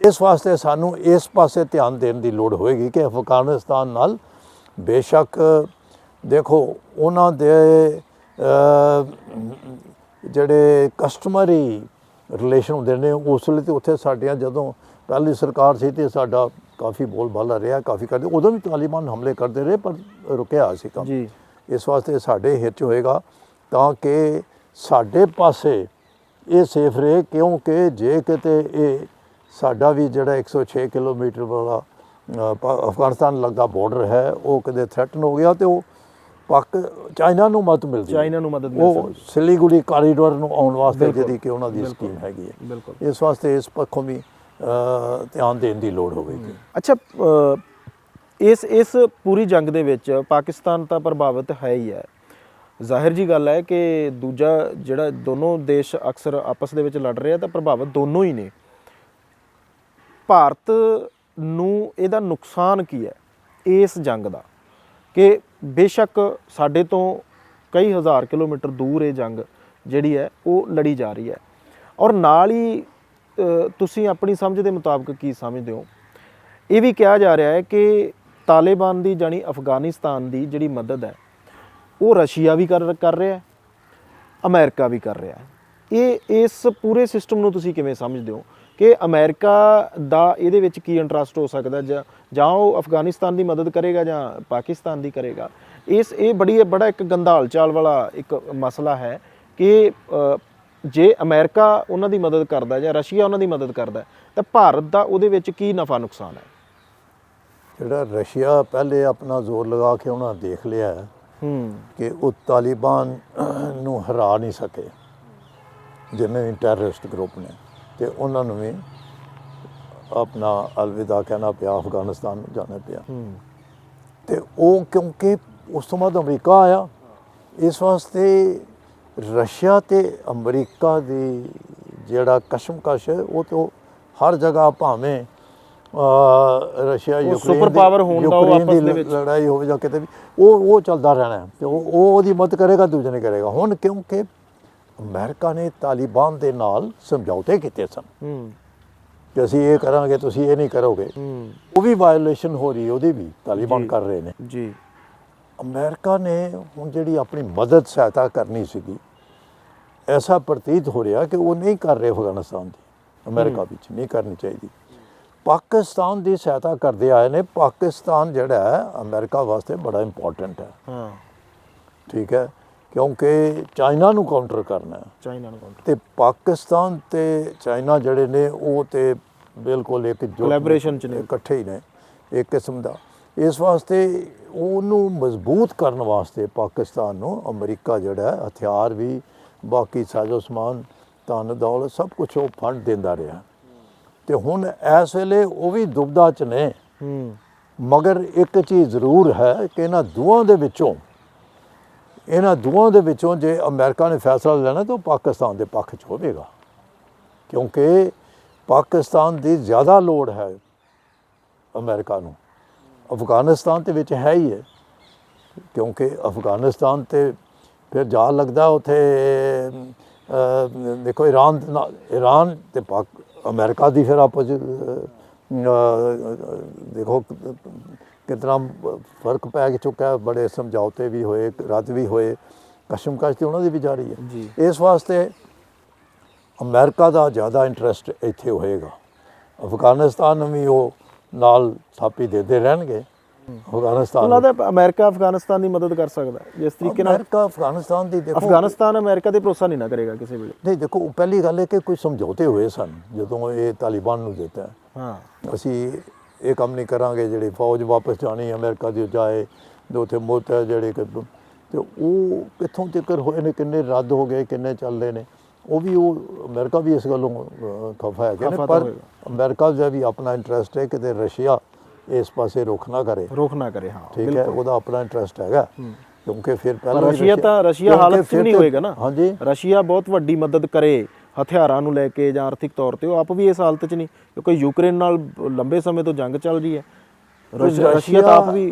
ਇਸ ਵਾਸਤੇ ਸਾਨੂੰ ਇਸ ਪਾਸੇ ਧਿਆਨ ਦੇਣ ਦੀ ਲੋੜ ਹੋਏਗੀ ਕਿ ਅਫਗਾਨਿਸਤਾਨ ਨਾਲ ਬੇਸ਼ੱਕ ਦੇਖੋ ਉਹਨਾਂ ਦੇ ਜਿਹੜੇ ਕਸਟਮਰੀ ਰਿਲੇਸ਼ਨ ਹੁੰਦੇ ਨੇ ਉਸ ਵੇਲੇ ਤੇ ਉੱਥੇ ਸਾਡੀਆਂ ਜਦੋਂ ਪਹਿਲੀ ਸਰਕਾਰ ਸੀ ਤੇ ਸਾਡਾ ਕਾਫੀ ਬੋਲਬਾਲਾ ਰਿਹਾ ਕਾਫੀ ਕਰਦੇ ਉਦੋਂ ਵੀ ਤਾਲਿਬਾਨ ਹਮਲੇ ਕਰਦੇ ਰਹੇ ਪਰ ਰੁਕਿਆ ਸੀ ਕੰਮ। ਜੀ। ਇਸ ਵਾਸਤੇ ਸਾਡੇ ਹਿੱਤ ਹੋਏਗਾ ਤਾਂ ਕਿ ਸਾਡੇ ਪਾਸੇ ਇਹ ਸੇਫ ਰਹੇ ਕਿਉਂਕਿ ਜੇ ਕਿਤੇ ਇਹ ਸਾਡਾ ਵੀ ਜਿਹੜਾ 106 ਕਿਲੋਮੀਟਰ ਵਾਲਾ ਅਫਗਾਨਿਸਤਾਨ ਲੱਗਦਾ ਬਾਰਡਰ ਹੈ ਉਹ ਕਦੇ ਥ੍ਰੈਟਨ ਹੋ ਗਿਆ ਤੇ ਉਹ ਪਾਕ ਚਾਈਨਾ ਨੂੰ ਮਦਦ ਮਿਲਦੀ। ਚਾਈਨਾ ਨੂੰ ਮਦਦ ਮਿਲ ਉਹ ਸਿਲੀਗੁੜੀ ਕਾਰੀਡੋਰ ਨੂੰ ਆਉਣ ਵਾਸਤੇ ਜਿਹਦੀ ਕਿ ਉਹਨਾਂ ਦੀ ਸਕੀਮ ਹੈਗੀ ਹੈ। ਇਸ ਵਾਸਤੇ ਇਸ ਪੱਖੋਂ ਵੀ ਧਿਆਨ ਦੇਣ ਦੀ ਲੋੜ ਹੋਵੇਗੀ। ਅੱਛਾ ਇਸ ਇਸ ਪੂਰੀ ਜੰਗ ਦੇ ਵਿੱਚ ਪਾਕਿਸਤਾਨ ਤਾਂ ਪ੍ਰਭਾਵਿਤ ਹੈ ਹੀ ਹੈ। ਜ਼ਾਹਿਰ ਜੀ ਗੱਲ ਹੈ ਕਿ ਦੂਜਾ ਜਿਹੜਾ ਦੋਨੋਂ ਦੇਸ਼ ਅਕਸਰ ਆਪਸ ਦੇ ਵਿੱਚ ਲੜ ਰਹੇ ਆ, ਤਾਂ ਪ੍ਰਭਾਵਿਤ ਦੋਨੋਂ ਹੀ ਨੇ। ਭਾਰਤ ਨੂੰ ਇਹਦਾ ਨੁਕਸਾਨ ਕੀ ਹੈ? ਇਸ ਜੰਗ ਦਾ। ਕਿ ਬੇਸ਼ੱਕ ਸਾਡੇ ਤੋਂ ਕਈ ਹਜ਼ਾਰ ਕਿਲੋਮੀਟਰ ਦੂਰ ਇਹ ਜੰਗ ਜਿਹੜੀ ਹੈ, ਉਹ ਲੜੀ ਜਾ ਰਹੀ ਹੈ। ਔਰ ਨਾਲ ਹੀ ਤੁਸੀਂ ਆਪਣੀ ਸਮਝ ਦੇ ਮੁਤਾਬਕ ਕੀ ਸਮਝਦੇ ਹੋ? ਇਹ ਵੀ ਕਿਹਾ ਜਾ ਰਿਹਾ ਹੈ ਕਿ ਤਾਲਿਬਾਨ ਦੀ ਜਾਨੀ ਅਫਗਾਨਿਸਤਾਨ ਦੀ ਜਿਹੜੀ ਮਦਦ ਹੈ ਉਹ ਰਸ਼ੀਆ ਵੀ ਕਰ ਕਰ ਰਿਹਾ ਹੈ, ਅਮਰੀਕਾ ਵੀ ਕਰ ਰਿਹਾ ਹੈ। ਇਹ, ਇਸ ਪੂਰੇ ਸਿਸਟਮ ਨੂੰ ਤੁਸੀਂ ਕਿਵੇਂ ਸਮਝਦੇ ਹੋ? ਕਿ ਅਮਰੀਕਾ ਦਾ ਇਹਦੇ ਵਿੱਚ ਕੀ ਇੰਟਰਸਟ ਹੋ ਸਕਦਾ ਜਾਂ ਜਾਂ ਉਹ ਅਫਗਾਨਿਸਤਾਨ ਦੀ ਮਦਦ ਕਰੇਗਾ ਜਾਂ ਪਾਕਿਸਤਾਨ ਦੀ ਕਰੇਗਾ? ਇਸ, ਇਹ ਬੜੀ, ਬੜਾ ਇੱਕ ਗੰਧਾਲ ਚਾਲ ਵਾਲਾ ਇੱਕ ਮਸਲਾ ਹੈ ਕਿ ਜੇ ਅਮਰੀਕਾ ਉਹਨਾਂ ਦੀ ਮਦਦ ਕਰਦਾ ਜਾਂ ਰਸ਼ੀਆ ਉਹਨਾਂ ਦੀ ਮਦਦ ਕਰਦਾ ਤਾਂ ਭਾਰਤ ਦਾ ਉਹਦੇ ਵਿੱਚ ਕੀ ਨਫਾ ਨੁਕਸਾਨ ਹੈ? ਜਿਹੜਾ ਰਸ਼ੀਆ ਪਹਿਲੇ ਆਪਣਾ ਜ਼ੋਰ ਲਗਾ ਕੇ ਉਹਨਾਂ ਦੇਖ ਲਿਆ ਕਿ ਉਹ ਤਾਲਿਬਾਨ ਨੂੰ ਹਰਾ ਨਹੀਂ ਸਕੇ। ਜਿੰਨੇ ਵੀ ਟੈਰਰਿਸਟ ਗਰੁੱਪ ਨੇ ਤੇ ਉਹਨਾਂ ਨੂੰ ਵੀ ਆਪਣਾ ਅਲਵਿਦਾ ਕਹਿਣਾ ਪਿਆ ਅਫਗਾਨਿਸਤਾਨ ਨੂੰ ਜਾਣਾ ਪਿਆ। ਤੇ ਉਹ ਕਿਉਂਕਿ ਉਸ ਤੋਂ ਬਾਅਦ ਅਮਰੀਕਾ ਆਇਆ ਇਸ ਵਾਸਤੇ ਰਸ਼ੀਆ ਤੇ ਅਮਰੀਕਾ ਦੀ ਜਿਹੜਾ ਕਸ਼ਮਕਸ਼ ਉਹ ਤੋਂ ਹਰ ਜਗ੍ਹਾ ਭਾਵੇਂ ਰਸ਼ੀਆ ਯੂਕਰੇਨ ਦੀ- power ਹੋਣ ਦਾ ਉਹ ਆਪਸ ਦੀ ਵਿੱਚ। ਲੜਾਈ ਹੋਵੇ ਜਾਂ ਕਿਤੇ ਵੀ ਉਹ ਉਹ ਚੱਲਦਾ ਰਹਿਣਾ ਤੇ ਉਹ ਉਹ ਉਹਦੀ ਮਦਦ ਕਰੇਗਾ ਦੂਜੇ ਨੇ ਕਰੇਗਾ। ਹੁਣ ਕਿਉਂਕਿ ਅਮਰੀਕਾ ਨੇ ਤਾਲਿਬਾਨ ਦੇ ਨਾਲ ਸਮਝੌਤੇ ਕੀਤੇ ਸਨ। ਕਿ ਅਸੀਂ ਇਹ ਕਰਾਂਗੇ ਤੁਸੀਂ ਇਹ ਨਹੀਂ ਕਰੋਗੇ। ਉਹ ਵੀ ਵਾਇਓਲੇਸ਼ਨ ਹੋ ਰਹੀ ਉਹਦੀ ਵੀ ਤਾਲਿਬਾਨ। ਕਰ ਰਹੇ ਨੇ। ਜੀ। ਅਮਰੀਕਾ ਨੇ ਹੁਣ ਜਿਹੜੀ ਆਪਣੀ ਮਦਦ ਸਹਾਇਤਾ ਕਰਨੀ ਸੀਗੀ ਐਸਾ ਪ੍ਰਤੀਤ ਹੋ ਰਿਹਾ ਕਿ ਉਹ ਨਹੀਂ ਕਰ ਰਹੇ ਅਫਗਾਨਿਸਤਾਨ ਦੀ। ਅਮਰੀਕਾ ਵਿੱਚ ਨਹੀਂ ਕਰਨੀ ਚਾਹੀਦੀ। ਪਾਕਿਸਤਾਨ ਦੀ ਸਹਾਇਤਾ ਕਰਦੇ ਆਏ ਨੇ। ਪਾਕਿਸਤਾਨ ਜਿਹੜਾ ਹੈ ਅਮਰੀਕਾ ਵਾਸਤੇ ਬੜਾ ਇੰਪੋਰਟੈਂਟ ਹੈ। ਹਾਂ। ਠੀਕ ਹੈ? ਕਿਉਂਕਿ ਚਾਈਨਾ ਨੂੰ ਕਾਊਂਟਰ ਕਰਨਾ ਹੈ। ਚਾਈਨਾ ਨੂੰ ਕਾਊਂਟਰ ਤੇ ਪਾਕਿਸਤਾਨ ਤੇ ਚਾਈਨਾ ਜਿਹੜੇ ਨੇ ਉਹ ਤੇ ਬਿਲਕੁਲ ਇੱਕ Collaboration 'ਚ ਨੇ। ਇਕੱਠੇ ਹੀ ਨੇ ਇੱਕ ਕਿਸਮ ਦਾ। ਇਸ ਵਾਸਤੇ ਉਹਨੂੰ ਮਜ਼ਬੂਤ ਕਰਨ ਵਾਸਤੇ ਪਾਕਿਸਤਾਨ ਨੂੰ ਅਮਰੀਕਾ ਜਿਹੜਾ ਹੈ ਹਥਿਆਰ ਵੀ ਬਾਕੀ ਸਾਜ਼ੋ ਸਮਾਨ ਧਨ ਦੌਲਤ ਸਭ ਕੁਝ ਉਹ ਫੰਡ ਦਿੰਦਾ ਰਿਹਾ। ਤੇ ਹੁਣ ਇਸ ਵੇਲੇ ਉਹ ਵੀ ਦੁਬਦਾ ਚ ਨੇ। ਹੂੰ। ਮਗਰ ਇੱਕ ਚੀਜ਼ ਜ਼ਰੂਰ ਹੈ ਕਿ ਇਹਨਾਂ ਦੋਵਾਂ ਦੇ ਵਿੱਚੋਂ ਇਹਨਾਂ ਦੋਵਾਂ ਦੇ ਵਿੱਚੋਂ ਜੇ ਅਮਰੀਕਾ ਨੇ ਫੈਸਲਾ ਲੈਣਾ ਤਾਂ ਉਹ ਪਾਕਿਸਤਾਨ ਦੇ ਪੱਖ 'ਚ ਹੋਵੇਗਾ। ਕਿਉਂਕਿ ਪਾਕਿਸਤਾਨ ਦੀ ਜ਼ਿਆਦਾ ਲੋੜ ਹੈ ਅਮਰੀਕਾ ਨੂੰ। ਅਫਗਾਨਿਸਤਾਨ ਦੇ ਵਿੱਚ ਹੈ ਹੀ ਹੈ ਕਿਉਂਕਿ ਅਫਗਾਨਿਸਤਾਨ ਤੇ ਫਿਰ ਜਾ ਲੱਗਦਾ ਉਥੇ ਦੇਖੋ ਈਰਾਨ ਈਰਾਨ ਤੇ ਪਾਕ ਅਮਰੀਕਾ ਦੀ ਫਿਰ ਆਪਸ ਦੇਖੋ ਕਿਤਨਾ ਫ਼ਰਕ ਪੈ ਚੁੱਕਾ ਬੜੇ ਸਮਝੌਤੇ ਵੀ ਹੋਏ ਰੱਦ ਵੀ ਹੋਏ ਕਸ਼ਮਕਸ਼ ਤੇ ਉਹਨਾਂ ਦੀ ਵੀ ਜਾਰੀ ਹੈ। ਇਸ ਵਾਸਤੇ ਅਮਰੀਕਾ ਦਾ ਜ਼ਿਆਦਾ ਇੰਟਰਸਟ ਇੱਥੇ ਹੋਏਗਾ। ਅਫਗਾਨਿਸਤਾਨ ਨੂੰ ਵੀ ਉਹ ਨਾਲ ਥਾਪੀ ਦਿੰਦੇ ਰਹਿਣਗੇ। ਅਫਗਾਨਿਸਤਾਨ। ਉਹਨਾਂ ਦਾ ਅਮਰੀਕਾ ਅਫਗਾਨਿਸਤਾਨ ਦੀ ਮਦਦ ਕਰ ਸਕਦਾ। ਜਿਸ ਤਰੀਕੇ ਨਾਲ ਅਮਰੀਕਾ ਅਫਗਾਨਿਸਤਾਨ ਦੀ ਦੇਖੋ। ਅਫਗਾਨਿਸਤਾਨ ਅਮਰੀਕਾ ਤੇ ਭਰੋਸਾ ਨਹੀਂ ਨਾ ਕਰੇਗਾ ਕਿਸੇ ਵੇਲੇ। ਨਹੀਂ ਦੇਖੋ ਪਹਿਲੀ ਗੱਲ ਹੈ ਕਿ ਕੋਈ ਸਮਝੌਤੇ ਹੋਏ ਸਨ ਜਦੋਂ ਇਹ ਤਾਲਿਬਾਨ ਨੂੰ ਦਿੱਤਾ। ਹਾਂ। ਅਸੀਂ ਇਹ ਕੰਮ ਨਹੀਂ ਕਰਾਂਗੇ ਜਿਹੜੀ ਫੌਜ ਵਾਪਸ ਜਾਣੀ ਅਮਰੀਕਾ ਦੀ ਜਾਏ ਤੇ ਉੱਥੇ ਹੈ ਜਿਹੜੇ ਕਿ ਤੇ ਉਹ ਕਿੱਥੋਂ ਤੱਕ ਹੋਏ ਨੇ ਕਿੰਨੇ ਰੱਦ ਹੋ ਗਏ ਕਿੰਨੇ ਚੱਲਦੇ ਨੇ ਉਹ ਵੀ ਉਹ ਅਮਰੀਕਾ ਵੀ ਇਸ ਗੱਲੋਂ ਖਫਾ ਹੈ ਪਰ। ਅਮਰੀਕਾ ਦਾ ਵੀ ਆਪਣਾ ਇੰਟਰਸਟ ਹੈ ਕਿ ਤੇ ਰਸ਼ੀਆ ਇਸ ਪਾਸੇ ਰੁਖ ਨਾ ਕਰੇ। ਰੋਕ ਨਾ ਕਰੇ ਹਾਂ ਠੀਕ ਹੈ। ਉਹਦਾ ਆਪਣਾ ਇੰਟਰਸਟ ਹੈਗਾ। ਕਿਉਂਕਿ ਫਿਰ ਪਹਿਲਾਂ ਰਸ਼ੀਆ ਤਾਂ ਰਸ਼ੀਆ ਹਾਲਤ 'ਚ ਨਹੀਂ ਹੋਏਗਾ ਨਾ। ਹਾਂਜੀ। ਰਸ਼ੀਆ ਬਹੁਤ ਵੱਡੀ ਮਦਦ ਕਰੇ ਹਥਿਆਰਾਂ ਨੂੰ ਲੈ ਕੇ ਜਾਂ ਆਰਥਿਕ ਤੌਰ ਤੇ ਉਹ ਆਪ ਵੀ ਇਸ ਹਾਲਤ 'ਚ ਨਹੀਂ। ਕਿਉਂਕਿ ਯੂਕਰੇਨ ਨਾਲ ਲੰਬੇ ਸਮੇਂ ਤੋਂ ਜੰਗ ਚੱਲ ਰਹੀ ਹੈ। ਰਸ਼- ਰਸ਼ੀਆ ਤਾਂ ਆਪ ਵੀ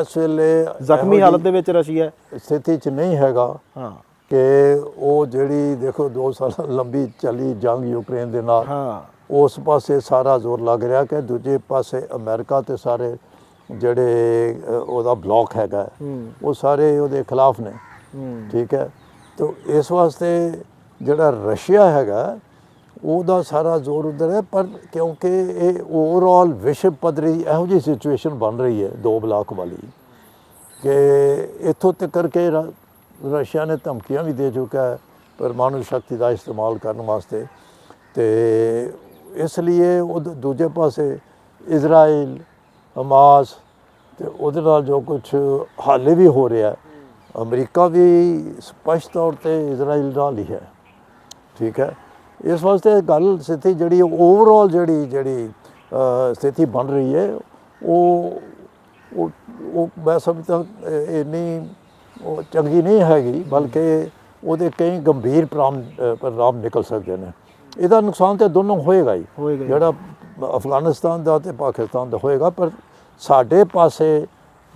ਇਸ ਵੇਲੇ ਜ਼ਖਮੀ ਹਾਲਤ ਦੇ ਵਿੱਚ ਰਸ਼ੀਆ ਸਥਿਤੀ 'ਚ ਨਹੀਂ ਹੈਗਾ ਹਾਂ। ਕਿ ਉਹ ਜਿਹੜੀ ਦੇਖੋ 2 ਸਾਲ ਲੰਬੀ ਚੱਲੀ ਜੰਗ ਯੂਕਰੇਨ ਦੇ ਨਾਲ। ਹਾਂ। ਉਸ ਪਾਸੇ ਸਾਰਾ ਜ਼ੋਰ ਲੱਗ ਰਿਹਾ ਕਿ ਦੂਜੇ ਪਾਸੇ ਅਮਰੀਕਾ ਤੇ ਸਾਰੇ ਜਿਹੜੇ ਉਹਦਾ ਬਲੌਕ ਹੈਗਾ ਉਹ ਸਾਰੇ ਉਹਦੇ ਖਿਲਾਫ ਨੇ। ਠੀਕ ਹੈ? ਤਾਂ ਇਸ ਵਾਸਤੇ ਜਿਹੜਾ ਰਸ਼ੀਆ ਹੈਗਾ ਉਹਦਾ ਸਾਰਾ ਜ਼ੋਰ ਉਧਰ ਹੈ ਪਰ ਕਿਉਂਕਿ ਇਹ ਓਵਰਆਲ ਵਿਸ਼ਵ ਪੱਧਰੀ ਇਹੋ ਜਿਹੀ ਸਿਚੁਏਸ਼ਨ ਬਣ ਰਹੀ ਹੈ ਦੋ ਬਲਾਕ ਵਾਲੀ। ਕਿ ਇੱਥੋਂ ਤੱਕ ਕਰਕੇ ਰਸ਼ੀਆ ਨੇ ਧਮਕੀਆਂ ਵੀ ਦੇ ਚੁੱਕਾ ਹੈ ਪਰਮਾਣੂ ਸ਼ਕਤੀ ਦਾ ਇਸਤੇਮਾਲ ਕਰਨ ਵਾਸਤੇ। ਤੇ ਇਸ ਲਈ ਉਹ ਦੂਜੇ ਪਾਸੇ ਇਜ਼ਰਾਈਲ, ਹਮਾਸ ਤੇ ਉਹਦੇ ਨਾਲ ਜੋ ਕੁਝ ਹਾਲੇ ਵੀ ਹੋ ਰਿਹਾ ਅਮਰੀਕਾ ਵੀ ਸਪਸ਼ਟ ਤੌਰ ਤੇ ਇਜ਼ਰਾਈਲ ਨਾਲ ਹੀ ਹੈ। ਠੀਕ ਹੈ? ਇਸ ਵਾਸਤੇ ਗੱਲ ਸਥਿਤੀ ਜਿਹੜੀ ਓਵਰਆਲ ਜਿਹੜੀ ਜਿਹੜੀ ਸਥਿਤੀ ਬਣ ਰਹੀ ਹੈ, ਉਹ ਉਹ ਮੈਂ ਸਮਝਦਾ ਇੰਨੀ ਚੰਗੀ ਨਹੀਂ ਹੈਗੀ, ਬਲਕਿ ਉਹਦੇ ਕਈ ਗੰਭੀਰ ਪਰਾਮ ਪਰਿਣਾਮ ਨਿਕਲ ਸਕਦੇ ਨੇ। ਇਹਦਾ ਨੁਕਸਾਨ ਤੇ ਦੋਨੋਂ ਹੋਏਗਾ ਹੀ। ਹੋਏਗਾ। ਜਿਹੜਾ ਅਫਗਾਨਿਸਤਾਨ ਦਾ ਤੇ ਪਾਕਿਸਤਾਨ ਦਾ ਹੋਏਗਾ ਪਰ ਸਾਡੇ ਪਾਸੇ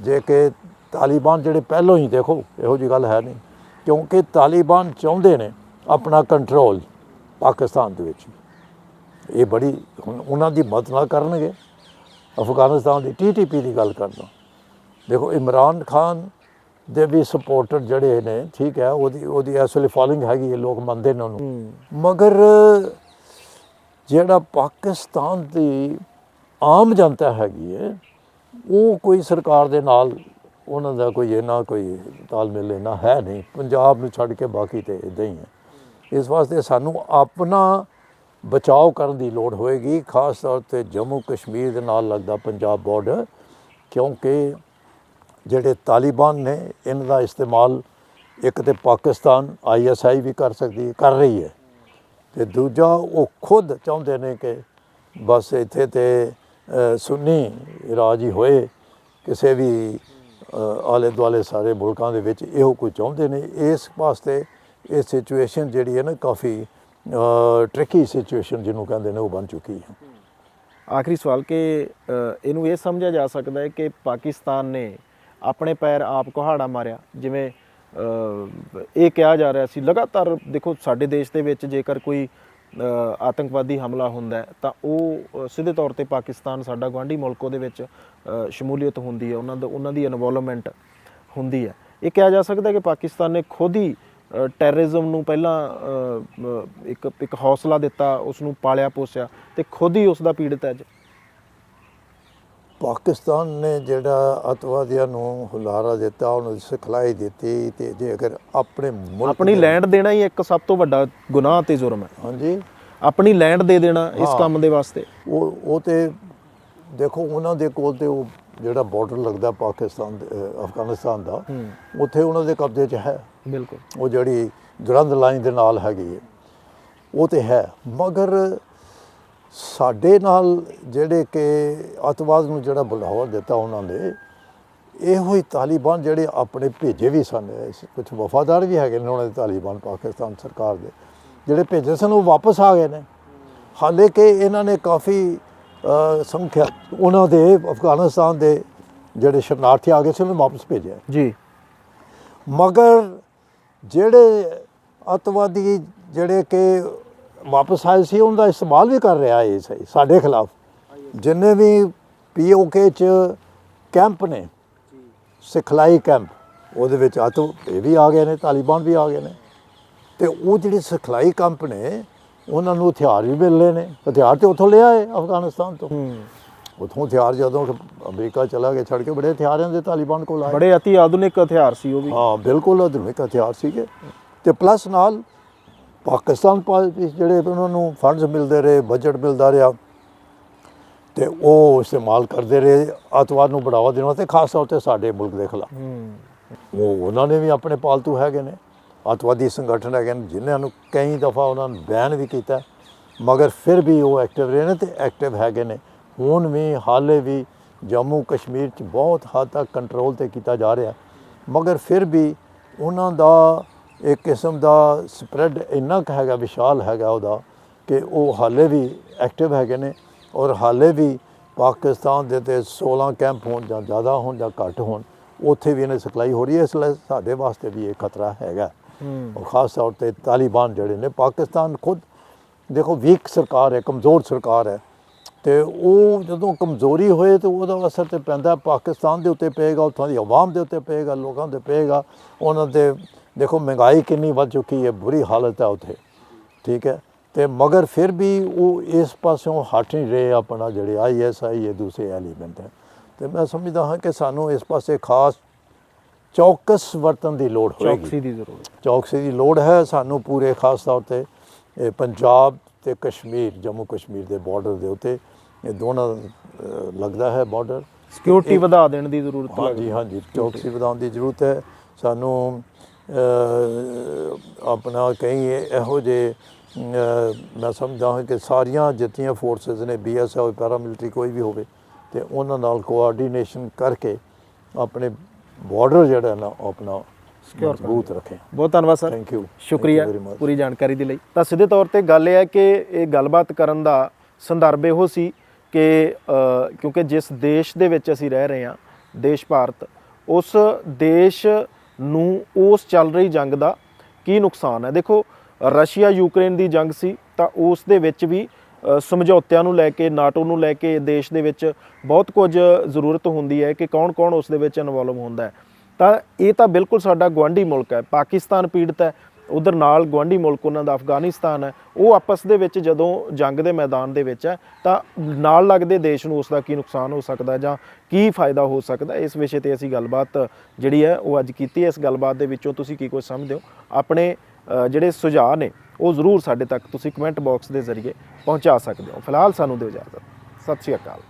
ਜੇ ਕਿ ਤਾਲਿਬਾਨ ਜਿਹੜੇ ਪਹਿਲਾਂ ਹੀ ਦੇਖੋ ਇਹੋ ਜੀ ਗੱਲ ਹੈ ਨਹੀਂ। ਕਿਉਂਕਿ ਤਾਲਿਬਾਨ ਚਾਹੁੰਦੇ ਨੇ ਆਪਣਾ ਕੰਟਰੋਲ ਪਾਕਿਸਤਾਨ ਦੇ ਵਿੱਚ। ਇਹ ਬੜੀ ਉਹਨਾਂ ਦੀ ਮਦਦ ਨਾਲ ਕਰਨਗੇ। ਅਫਗਾਨਿਸਤਾਨ ਦੀ ਟੀਟੀਪੀ ਦੀ ਗੱਲ ਕਰਦਾ। ਦੇਖੋ ਇਮਰਾਨ ਖਾਨ ਦੇ ਵੀ ਸਪੋਰਟਰ ਜਿਹੜੇ ਨੇ ਠੀਕ ਹੈ ਉਹਦੀ ਉਹਦੀ ਇਸ ਵੇਲੇ ਫਾਲੋਇੰਗ ਹੈਗੀ ਹੈ ਲੋਕ ਮੰਨਦੇ ਨੇ ਉਹਨੂੰ। ਮਗਰ ਜਿਹੜਾ ਪਾਕਿਸਤਾਨ ਦੀ ਆਮ ਜਨਤਾ ਹੈਗੀ ਹੈ ਉਹ ਕੋਈ ਸਰਕਾਰ ਦੇ ਨਾਲ ਉਹਨਾਂ ਦਾ ਕੋਈ ਇਹਨਾਂ ਕੋਈ ਤਾਲਮੇਲ ਇਹਨਾਂ ਹੈ ਨਹੀਂ। ਪੰਜਾਬ ਨੂੰ ਛੱਡ ਕੇ ਬਾਕੀ ਤੇ ਇਦਾਂ ਹੀ ਹੈ। ਇਸ ਵਾਸਤੇ ਸਾਨੂੰ ਆਪਣਾ ਬਚਾਅ ਕਰਨ ਦੀ ਲੋੜ ਹੋਏਗੀ ਖਾਸ ਤੌਰ ਤੇ ਜੰਮੂ ਕਸ਼ਮੀਰ ਦੇ ਨਾਲ ਲੱਗਦਾ ਪੰਜਾਬ ਬਾਰਡਰ ਕਿਉਂਕਿ ਜਿਹੜੇ ਤਾਲਿਬਾਨ ਨੇ ਇਹਨਾਂ ਦਾ ਇਸਤੇਮਾਲ ਇੱਕ ਤੇ ਪਾਕਿਸਤਾਨ ਆਈਐਸਆਈ ਵੀ ਕਰ ਸਕਦੀ ਕਰ ਰਹੀ ਹੈ। ਤੇ ਦੂਜਾ ਉਹ ਖੁਦ ਚਾਹੁੰਦੇ ਨੇ ਕਿ ਬਸ ਇੱਥੇ ਤੇ ਅ, ਸੁੰਨੀ ਰਾਜ ਹੀ ਹੋਏ। ਕਿਸੇ ਵੀ ਆਲੇ ਦੁਆਲੇ ਸਾਰੇ ਮੁਲਕਾਂ ਦੇ ਵਿੱਚ ਇਹੋ ਕੁਝ ਚਾਹੁੰਦੇ ਨੇ। ਇਸ ਵਾਸਤੇ ਇਹ ਸਿਚੁਏਸ਼ਨ ਜਿਹੜੀ ਹੈ ਨਾ ਕਾਫੀ ਟ੍ਰਿਕੀ ਸਿਚੁਏਸ਼ਨ ਜਿਹਨੂੰ ਕਹਿੰਦੇ ਨੇ ਉਹ ਬਣ ਚੁੱਕੀ ਹੈ। ਆਖਰੀ ਸਵਾਲ ਕਿ ਇਹਨੂੰ ਇਹ ਸਮਝਿਆ ਜਾ ਸਕਦਾ ਹੈ ਕਿ ਪਾਕਿਸਤਾਨ ਨੇ ਆਪਣੇ ਪੈਰ ਆਪ ਕੁਹਾੜਾ ਮਾਰਿਆ। ਜਿਵੇਂ ਇਹ ਕਿਹਾ ਜਾ ਰਿਹਾ ਸੀ, ਲਗਾਤਾਰ ਦੇਖੋ ਸਾਡੇ ਦੇਸ਼ ਦੇ ਵਿੱਚ ਜੇਕਰ ਕੋਈ ਆਤੰਕਵਾਦੀ ਹਮਲਾ ਹੁੰਦਾ ਤਾਂ ਉਹ ਸਿੱਧੇ ਤੌਰ ਤੇ ਪਾਕਿਸਤਾਨ ਸਾਡਾ ਗਵਾਂਢੀ ਮੁਲਕ, ਉਹਦੇ ਵਿੱਚ ਸ਼ਮੂਲੀਅਤ ਹੁੰਦੀ ਹੈ। ਉਹਨਾਂ ਦਾ ਉਹਨਾਂ ਦੀ ਇਨਵੋਲਵਮੈਂਟ ਹੁੰਦੀ ਹੈ। ਇਹ ਕਿਹਾ ਜਾ ਸਕਦਾ ਕਿ ਪਾਕਿਸਤਾਨ ਨੇ ਖੁਦ ਹੀ ਟੈਰਰਿਜ਼ਮ ਨੂੰ ਪਹਿਲਾਂ ਇੱਕ ਇੱਕ ਹੌਸਲਾ ਦਿੱਤਾ ਉਸ ਨੂੰ ਪਾਲਿਆ ਪੋਸਿਆ ਤੇ ਖੁਦ ਹੀ ਉਸ ਦਾ ਪੀੜਤ ਹੈ ਅੱਜ। ਪਾਕਿਸਤਾਨ ਨੇ ਜਿਹੜਾ ਅਤਵਾਦੀਆਂ ਨੂੰ ਹੁਲਾਰਾ ਦਿੱਤਾ ਉਹਨਾਂ ਨੂੰ ਸਿਖਲਾਈ ਦਿੱਤੀ ਤੇ ਜੇ ਅਗਰ ਆਪਣੇ ਮੁਲਕ ਆਪਣੀ ਦੇ- ਲੈਂਡ ਦੇਣਾ ਹੀ ਇੱਕ ਸਭ ਤੋਂ ਵੱਡਾ ਗੁਨਾਹ ਤੇ ਜੁਰਮ ਹੈ। ਹਾਂਜੀ। ਆਪਣੀ ਲੈਂਡ ਦੇ ਦੇਣਾ ਇਸ। ਕੰਮ ਦੇ ਵਾਸਤੇ। ਉਹ ਉਹ ਤੇ ਦੇਖੋ ਉਹਨਾਂ ਦੇ ਕੋਲ ਤੇ ਉਹ ਜਿਹੜਾ ਬਾਰਡਰ ਲੱਗਦਾ ਪਾਕਿਸਤਾਨ ਦੇ, ਅਫਗਾਨਿਸਤਾਨ ਦਾ ਉੱਥੇ ਉਹਨਾਂ ਦੇ ਕਬਜ਼ੇ 'ਚ ਹੈ। ਬਿਲਕੁਲ। ਉਹ ਜਿਹੜੀ ਦੁਰੰਦ ਲਾਈਨ ਦੇ ਨਾਲ ਹੈਗੀ ਹੈ। ਉਹ ਤੇ ਹੈ। ਮਗਰ ਸਾਡੇ ਨਾਲ ਜਿਹੜੇ ਕਿ ਅਤਵਾਦ ਨੂੰ ਜਿਹੜਾ ਬੁਲਾਵਾ ਦਿੱਤਾ ਉਹਨਾਂ ਨੇ ਇਹੋ ਹੀ ਤਾਲਿਬਾਨ ਜਿਹੜੇ ਆਪਣੇ ਭੇਜੇ ਵੀ ਸਨ ਕੁਝ ਵਫਾਦਾਰ ਵੀ ਹੈਗੇ ਨੇ ਉਹਨਾਂ ਦੇ ਤਾਲਿਬਾਨ ਪਾਕਿਸਤਾਨ ਸਰਕਾਰ ਦੇ ਜਿਹੜੇ ਭੇਜੇ ਸਨ ਉਹ ਵਾਪਸ ਆ ਗਏ ਨੇ। ਹਾਲੇ ਕਿ ਇਹਨਾਂ ਨੇ ਕਾਫੀ ਸੰਖਿਆ ਉਹਨਾਂ ਦੇ ਅਫਗਾਨਿਸਤਾਨ ਦੇ ਜਿਹੜੇ ਸ਼ਰਨਾਰਥੀ ਆ ਗਏ ਸੀ ਉਹਨਾਂ ਨੂੰ ਵਾਪਸ ਭੇਜਿਆ। ਜੀ। ਮਗਰ ਜਿਹੜੇ ਅਤਵਾਦੀ ਜਿਹੜੇ ਕਿ ਵਾਪਸ ਆਏ ਸੀ ਉਹਨਾਂ ਦਾ ਇਸਤੇਮਾਲ ਵੀ ਕਰ ਰਿਹਾ ਹੈ ਸਹੀ ਸਾਡੇ ਖਿਲਾਫ। ਜਿੰਨੇ ਵੀ ਪੀਓਕੇ ਚ ਕੈਂਪ ਨੇ ਸਿਖਲਾਈ ਕੈਂਪ ਉਹਦੇ ਵਿੱਚ ਅਤਵ ਇਹ ਵੀ ਆ ਗਏ ਨੇ ਤਾਲਿਬਾਨ ਵੀ ਆ ਗਏ ਨੇ। ਤੇ ਉਹ ਜਿਹੜੇ ਸਿਖਲਾਈ ਕੈਂਪ ਨੇ ਉਹਨਾਂ ਨੂੰ ਹਥਿਆਰ ਵੀ ਮਿਲਨੇ ਨੇ। ਹਥਿਆਰ ਤੇ ਉੱਥੋਂ ਲਿਆ ਹੈ ਅਫਗਾਨਿਸਤਾਨ ਤੋਂ। ਉੱਥੋਂ ਹਥਿਆਰ ਜਦੋਂ ਅਮਰੀਕਾ ਚਲਾ ਗਿਆ ਛੱਡ ਕੇ ਬੜੇ ਹਥਿਆਰਾਂ ਦੇ ਤਾਲਿਬਾਨ ਕੋਲ ਆਏ। ਬੜੇ ਅਤੀ ਆਧੁਨਿਕ ਹਥਿਆਰ ਸੀ ਉਹ ਵੀ। ਹਾਂ ਬਿਲਕੁਲ ਆਧੁਨਿਕ ਹਥਿਆਰ ਸੀਗੇ। ਤੇ ਪਲੱਸ ਨਾਲ ਪਾਕਿਸਤਾਨ ਪਾਸ ਵੀ ਜਿਹੜੇ ਉਹਨਾਂ ਨੂੰ ਫੰਡਸ ਮਿਲਦੇ ਰਹੇ ਬਜਟ ਮਿਲਦਾ ਰਿਹਾ ਤੇ ਉਹ ਇਸਤੇਮਾਲ ਕਰਦੇ ਰਹੇ ਅਤਵਾਦ ਨੂੰ ਬੜਾਵਾ ਦੇਣ ਵਾਸਤੇ ਖਾਸ ਤੌਰ ਤੇ ਸਾਡੇ ਮੁਲਕ ਦੇ ਖਿਲਾਫ। ਉਹ ਉਹਨਾਂ ਨੇ ਵੀ ਆਪਣੇ ਪਾਲਤੂ ਹੈਗੇ ਨੇ ਅਤਵਾਦੀ ਸੰਗਠਨ ਹੈਗੇ ਨੇ ਜਿਨ੍ਹਾਂ ਨੂੰ ਕਈ ਦਫਾ ਉਹਨਾਂ ਨੂੰ ਬੈਨ ਵੀ ਕੀਤਾ ਮਗਰ ਫਿਰ ਵੀ ਉਹ ਐਕਟਿਵ ਰਹੇ ਨੇ ਤੇ ਐਕਟਿਵ ਹੈਗੇ ਨੇ। ਹੁਣ ਵੀ ਹਾਲੇ ਵੀ ਜੰਮੂ ਕਸ਼ਮੀਰ ਚ ਬਹੁਤ ਹੱਦ ਤੱਕ ਕੰਟਰੋਲ ਤੇ ਕੀਤਾ ਜਾ ਰਿਹਾ ਮਗਰ ਫਿਰ ਵੀ ਉਹਨਾਂ ਦਾ ਇੱਕ ਕਿਸਮ ਦਾ ਸਪਰੈਡ ਇੰਨਾ ਕੁ ਹੈਗਾ ਵਿਸ਼ਾਲ ਹੈਗਾ ਉਹਦਾ ਕਿ ਉਹ ਹਾਲੇ ਵੀ ਐਕਟਿਵ ਹੈਗੇ ਨੇ ਔਰ ਹਾਲੇ ਵੀ ਪਾਕਿਸਤਾਨ ਦੇ ਤੇ 16 ਕੈਂਪ ਹੋਣ ਜਾਂ ਜ਼ਿਆਦਾ ਹੋਣ ਜਾਂ ਘੱਟ ਹੋਣ ਉੱਥੇ ਵੀ ਇਹਨੇ ਸਪਲਾਈ ਹੋ ਰਹੀ ਹੈ। ਇਸ ਲਈ ਸਾਡੇ ਵਾਸਤੇ ਵੀ ਇਹ ਖਤਰਾ ਹੈਗਾ। ਔਰ ਖਾਸ ਤੌਰ ਤੇ ਤਾਲਿਬਾਨ ਜਿਹੜੇ ਨੇ ਪਾਕਿਸਤਾਨ ਖੁਦ ਦੇਖੋ ਵੀਕ ਸਰਕਾਰ ਹੈ ਕਮਜ਼ੋਰ ਸਰਕਾਰ ਹੈ ਤੇ ਉਹ ਜਦੋਂ ਕਮਜ਼ੋਰੀ ਹੋਏ ਤੇ ਉਹਦਾ ਅਸਰ ਤੇ ਪੈਂਦਾ। ਪਾਕਿਸਤਾਨ ਦੇ ਉੱਤੇ ਪਏਗਾ ਉੱਥੋਂ ਦੀ ਆਵਾਮ ਦੇ ਉੱਤੇ ਪਏਗਾ ਲੋਕਾਂ ਦੇ ਪਏਗਾ ਉਹਨਾਂ ਦੇ ਦੇਖੋ ਮਹਿੰਗਾਈ ਕਿੰਨੀ ਵੱਧ ਚੁੱਕੀ ਹੈ ਬੁਰੀ ਹਾਲਤ ਹੈ ਉੱਥੇ ਠੀਕ ਹੈ। ਤੇ ਮਗਰ ਫਿਰ ਵੀ ਉਹ ਇਸ ਪਾਸਿਓਂ ਹਟ ਨਹੀਂ ਰਹੇ ਆਪਣਾ ਜਿਹੜੇ ਆਈਐਸਆਈ ਇਹ ਦੂਸਰੇ ਐਲੀਮੈਂਟ ਹੈ। ਤੇ ਮੈਂ ਸਮਝਦਾ ਹਾਂ ਕਿ ਸਾਨੂੰ ਇਸ ਪਾਸੇ ਖਾਸ ਚੌਕਸ ਵਰਤਨ ਦੀ ਲੋੜ ਹੋਏਗੀ। ਚੌਕਸੀ ਦੀ ਜ਼ਰੂਰਤ ਚੌਕਸੀ ਦੀ ਲੋੜ ਹੈ ਸਾਨੂੰ ਪੂਰੇ ਖਾਸ ਤੌਰ ਤੇ ਇਹ ਪੰਜਾਬ ਤੇ ਕਸ਼ਮੀਰ ਜੰਮੂ ਕਸ਼ਮੀਰ ਦੇ ਬਾਰਡਰ ਦੇ ਉੱਤੇ ਇਹ ਦੋਨਾਂ ਲੱਗਦਾ ਹੈ ਬਾਰਡਰ ਸਿਕਿਉਰਿਟੀ ਵਧਾ ਦੇਣ ਦੀ ਜ਼ਰੂਰਤ ਹਾਂਜੀ ਹਾਂਜੀ ਚੌਕਸੀ ਵਧਾਉਣ ਦੀ ਜ਼ਰੂਰਤ ਹੈ। ਸਾਨੂੰ ਆਪਣਾ ਕਈ ਇਹੋ ਅਹ, ਮੈਂ ਸਮਝਦਾ ਹਾਂ ਕਿ ਸਾਰੀਆਂ ਜਿੱਤੀਆਂ ਫੋਰਸਸ ਨੇ ਬੀਐਸਐਫ ਪੈਰਾਮਿਲਟਰੀ ਕੋਈ ਵੀ ਹੋਵੇ ਤੇ ਉਹਨਾਂ ਨਾਲ ਕੋਆਰਡੀਨੇਸ਼ਨ ਕਰਕੇ ਆਪਣੇ ਬਾਰਡਰ ਜਿਹੜਾ ਨਾ ਆਪਣਾ Secure ਮਜ਼ਬੂਤ ਰੱਖੇ। ਬਹੁਤ ਧੰਨਵਾਦ ਸਰ। ਥੈਂਕ ਯੂ ਸ਼ੁਕਰੀਆ ਪੂਰੀ ਜਾਣਕਾਰੀ ਦੇ ਲਈ। ਤਾਂ ਸਿੱਧੇ ਤੌਰ ਤੇ ਗੱਲ ਇਹ ਹੈ ਕਿ ਇਹ ਗੱਲਬਾਤ ਕਰਨ ਦਾ ਸੰਦਰਭ ਇਹੋ ਸੀ ਕਿ ਕਿਉਂਕਿ ਜਿਸ ਦੇਸ਼ ਦੇ ਵਿੱਚ ਅਸੀਂ ਰਹਿ ਰਹੇ ਹਾਂ ਦੇਸ਼ ਭਾਰਤ ਉਸ ਦੇਸ਼ ਨੂੰ ਉਸ ਚੱਲ ਰਹੀ ਜੰਗ ਦਾ ਕੀ ਨੁਕਸਾਨ ਹੈ? ਦੇਖੋ, ਰਸ਼ੀਆ ਯੂਕਰੇਨ ਦੀ ਜੰਗ ਸੀ ਤਾਂ ਉਸ ਦੇ ਵਿੱਚ ਵੀ ਸਮਝੌਤਿਆਂ ਨੂੰ ਲੈ ਕੇ, ਨਾਟੋ ਨੂੰ ਲੈ ਕੇ ਦੇਸ਼ ਦੇ ਵਿੱਚ ਬਹੁਤ ਕੁਝ ਜ਼ਰੂਰਤ ਹੁੰਦੀ ਹੈ ਕਿ ਕੌਣ-ਕੌਣ ਉਸ ਦੇ ਵਿੱਚ ਇਨਵੋਲਵ ਹੁੰਦਾ ਹੈ। ਤਾਂ ਇਹ ਤਾਂ ਬਿਲਕੁਲ ਸਾਡਾ ਗਵਾਂਢੀ ਮੁਲਕ ਹੈ, ਪਾਕਿਸਤਾਨ ਪੀੜਤ ਹੈ ਉਧਰ ਨਾਲ ਗਵਾਂਢੀ ਮੁਲਕ ਉਹਨਾਂ ਦਾ ਅਫਗਾਨਿਸਤਾਨ ਹੈ, ਉਹ ਆਪਸ ਦੇ ਵਿੱਚ ਜਦੋਂ ਜੰਗ ਦੇ ਮੈਦਾਨ ਦੇ ਵਿੱਚ ਹੈ, ਤਾਂ ਨਾਲ ਲੱਗਦੇ ਦੇਸ਼ ਨੂੰ ਉਸ ਦਾ ਕੀ ਨੁਕਸਾਨ ਹੋ ਸਕਦਾ ਜਾਂ ਕੀ ਫਾਇਦਾ ਹੋ ਸਕਦਾ, ਇਸ ਵਿਸ਼ੇ ਤੇ ਅਸੀਂ ਗੱਲਬਾਤ ਜਿਹੜੀ ਹੈ ਉਹ ਅੱਜ ਕੀਤੀ ਹੈ। ਇਸ ਗੱਲਬਾਤ ਦੇ ਵਿੱਚੋਂ ਤੁਸੀਂ ਕੀ ਕੁਝ ਸਮਝਦੇ ਹੋ? ਆਪਣੇ ਜਿਹੜੇ ਸੁਝਾਅ ਨੇ, ਉਹ ਜ਼ਰੂਰ ਸਾਡੇ ਤੱਕ ਤੁਸੀਂ ਕਮੈਂਟ ਬਾਕਸ ਦੇ ਜ਼ਰੀਏ ਪਹੁੰਚਾ ਸਕਦੇ ਹੋ। ਫਿਲਹਾਲ ਸਾਨੂੰ ਦਿਓ ਇਜਾਜ਼ਤ। ਸਤਿ ਸ਼੍ਰੀ ਅਕਾਲ।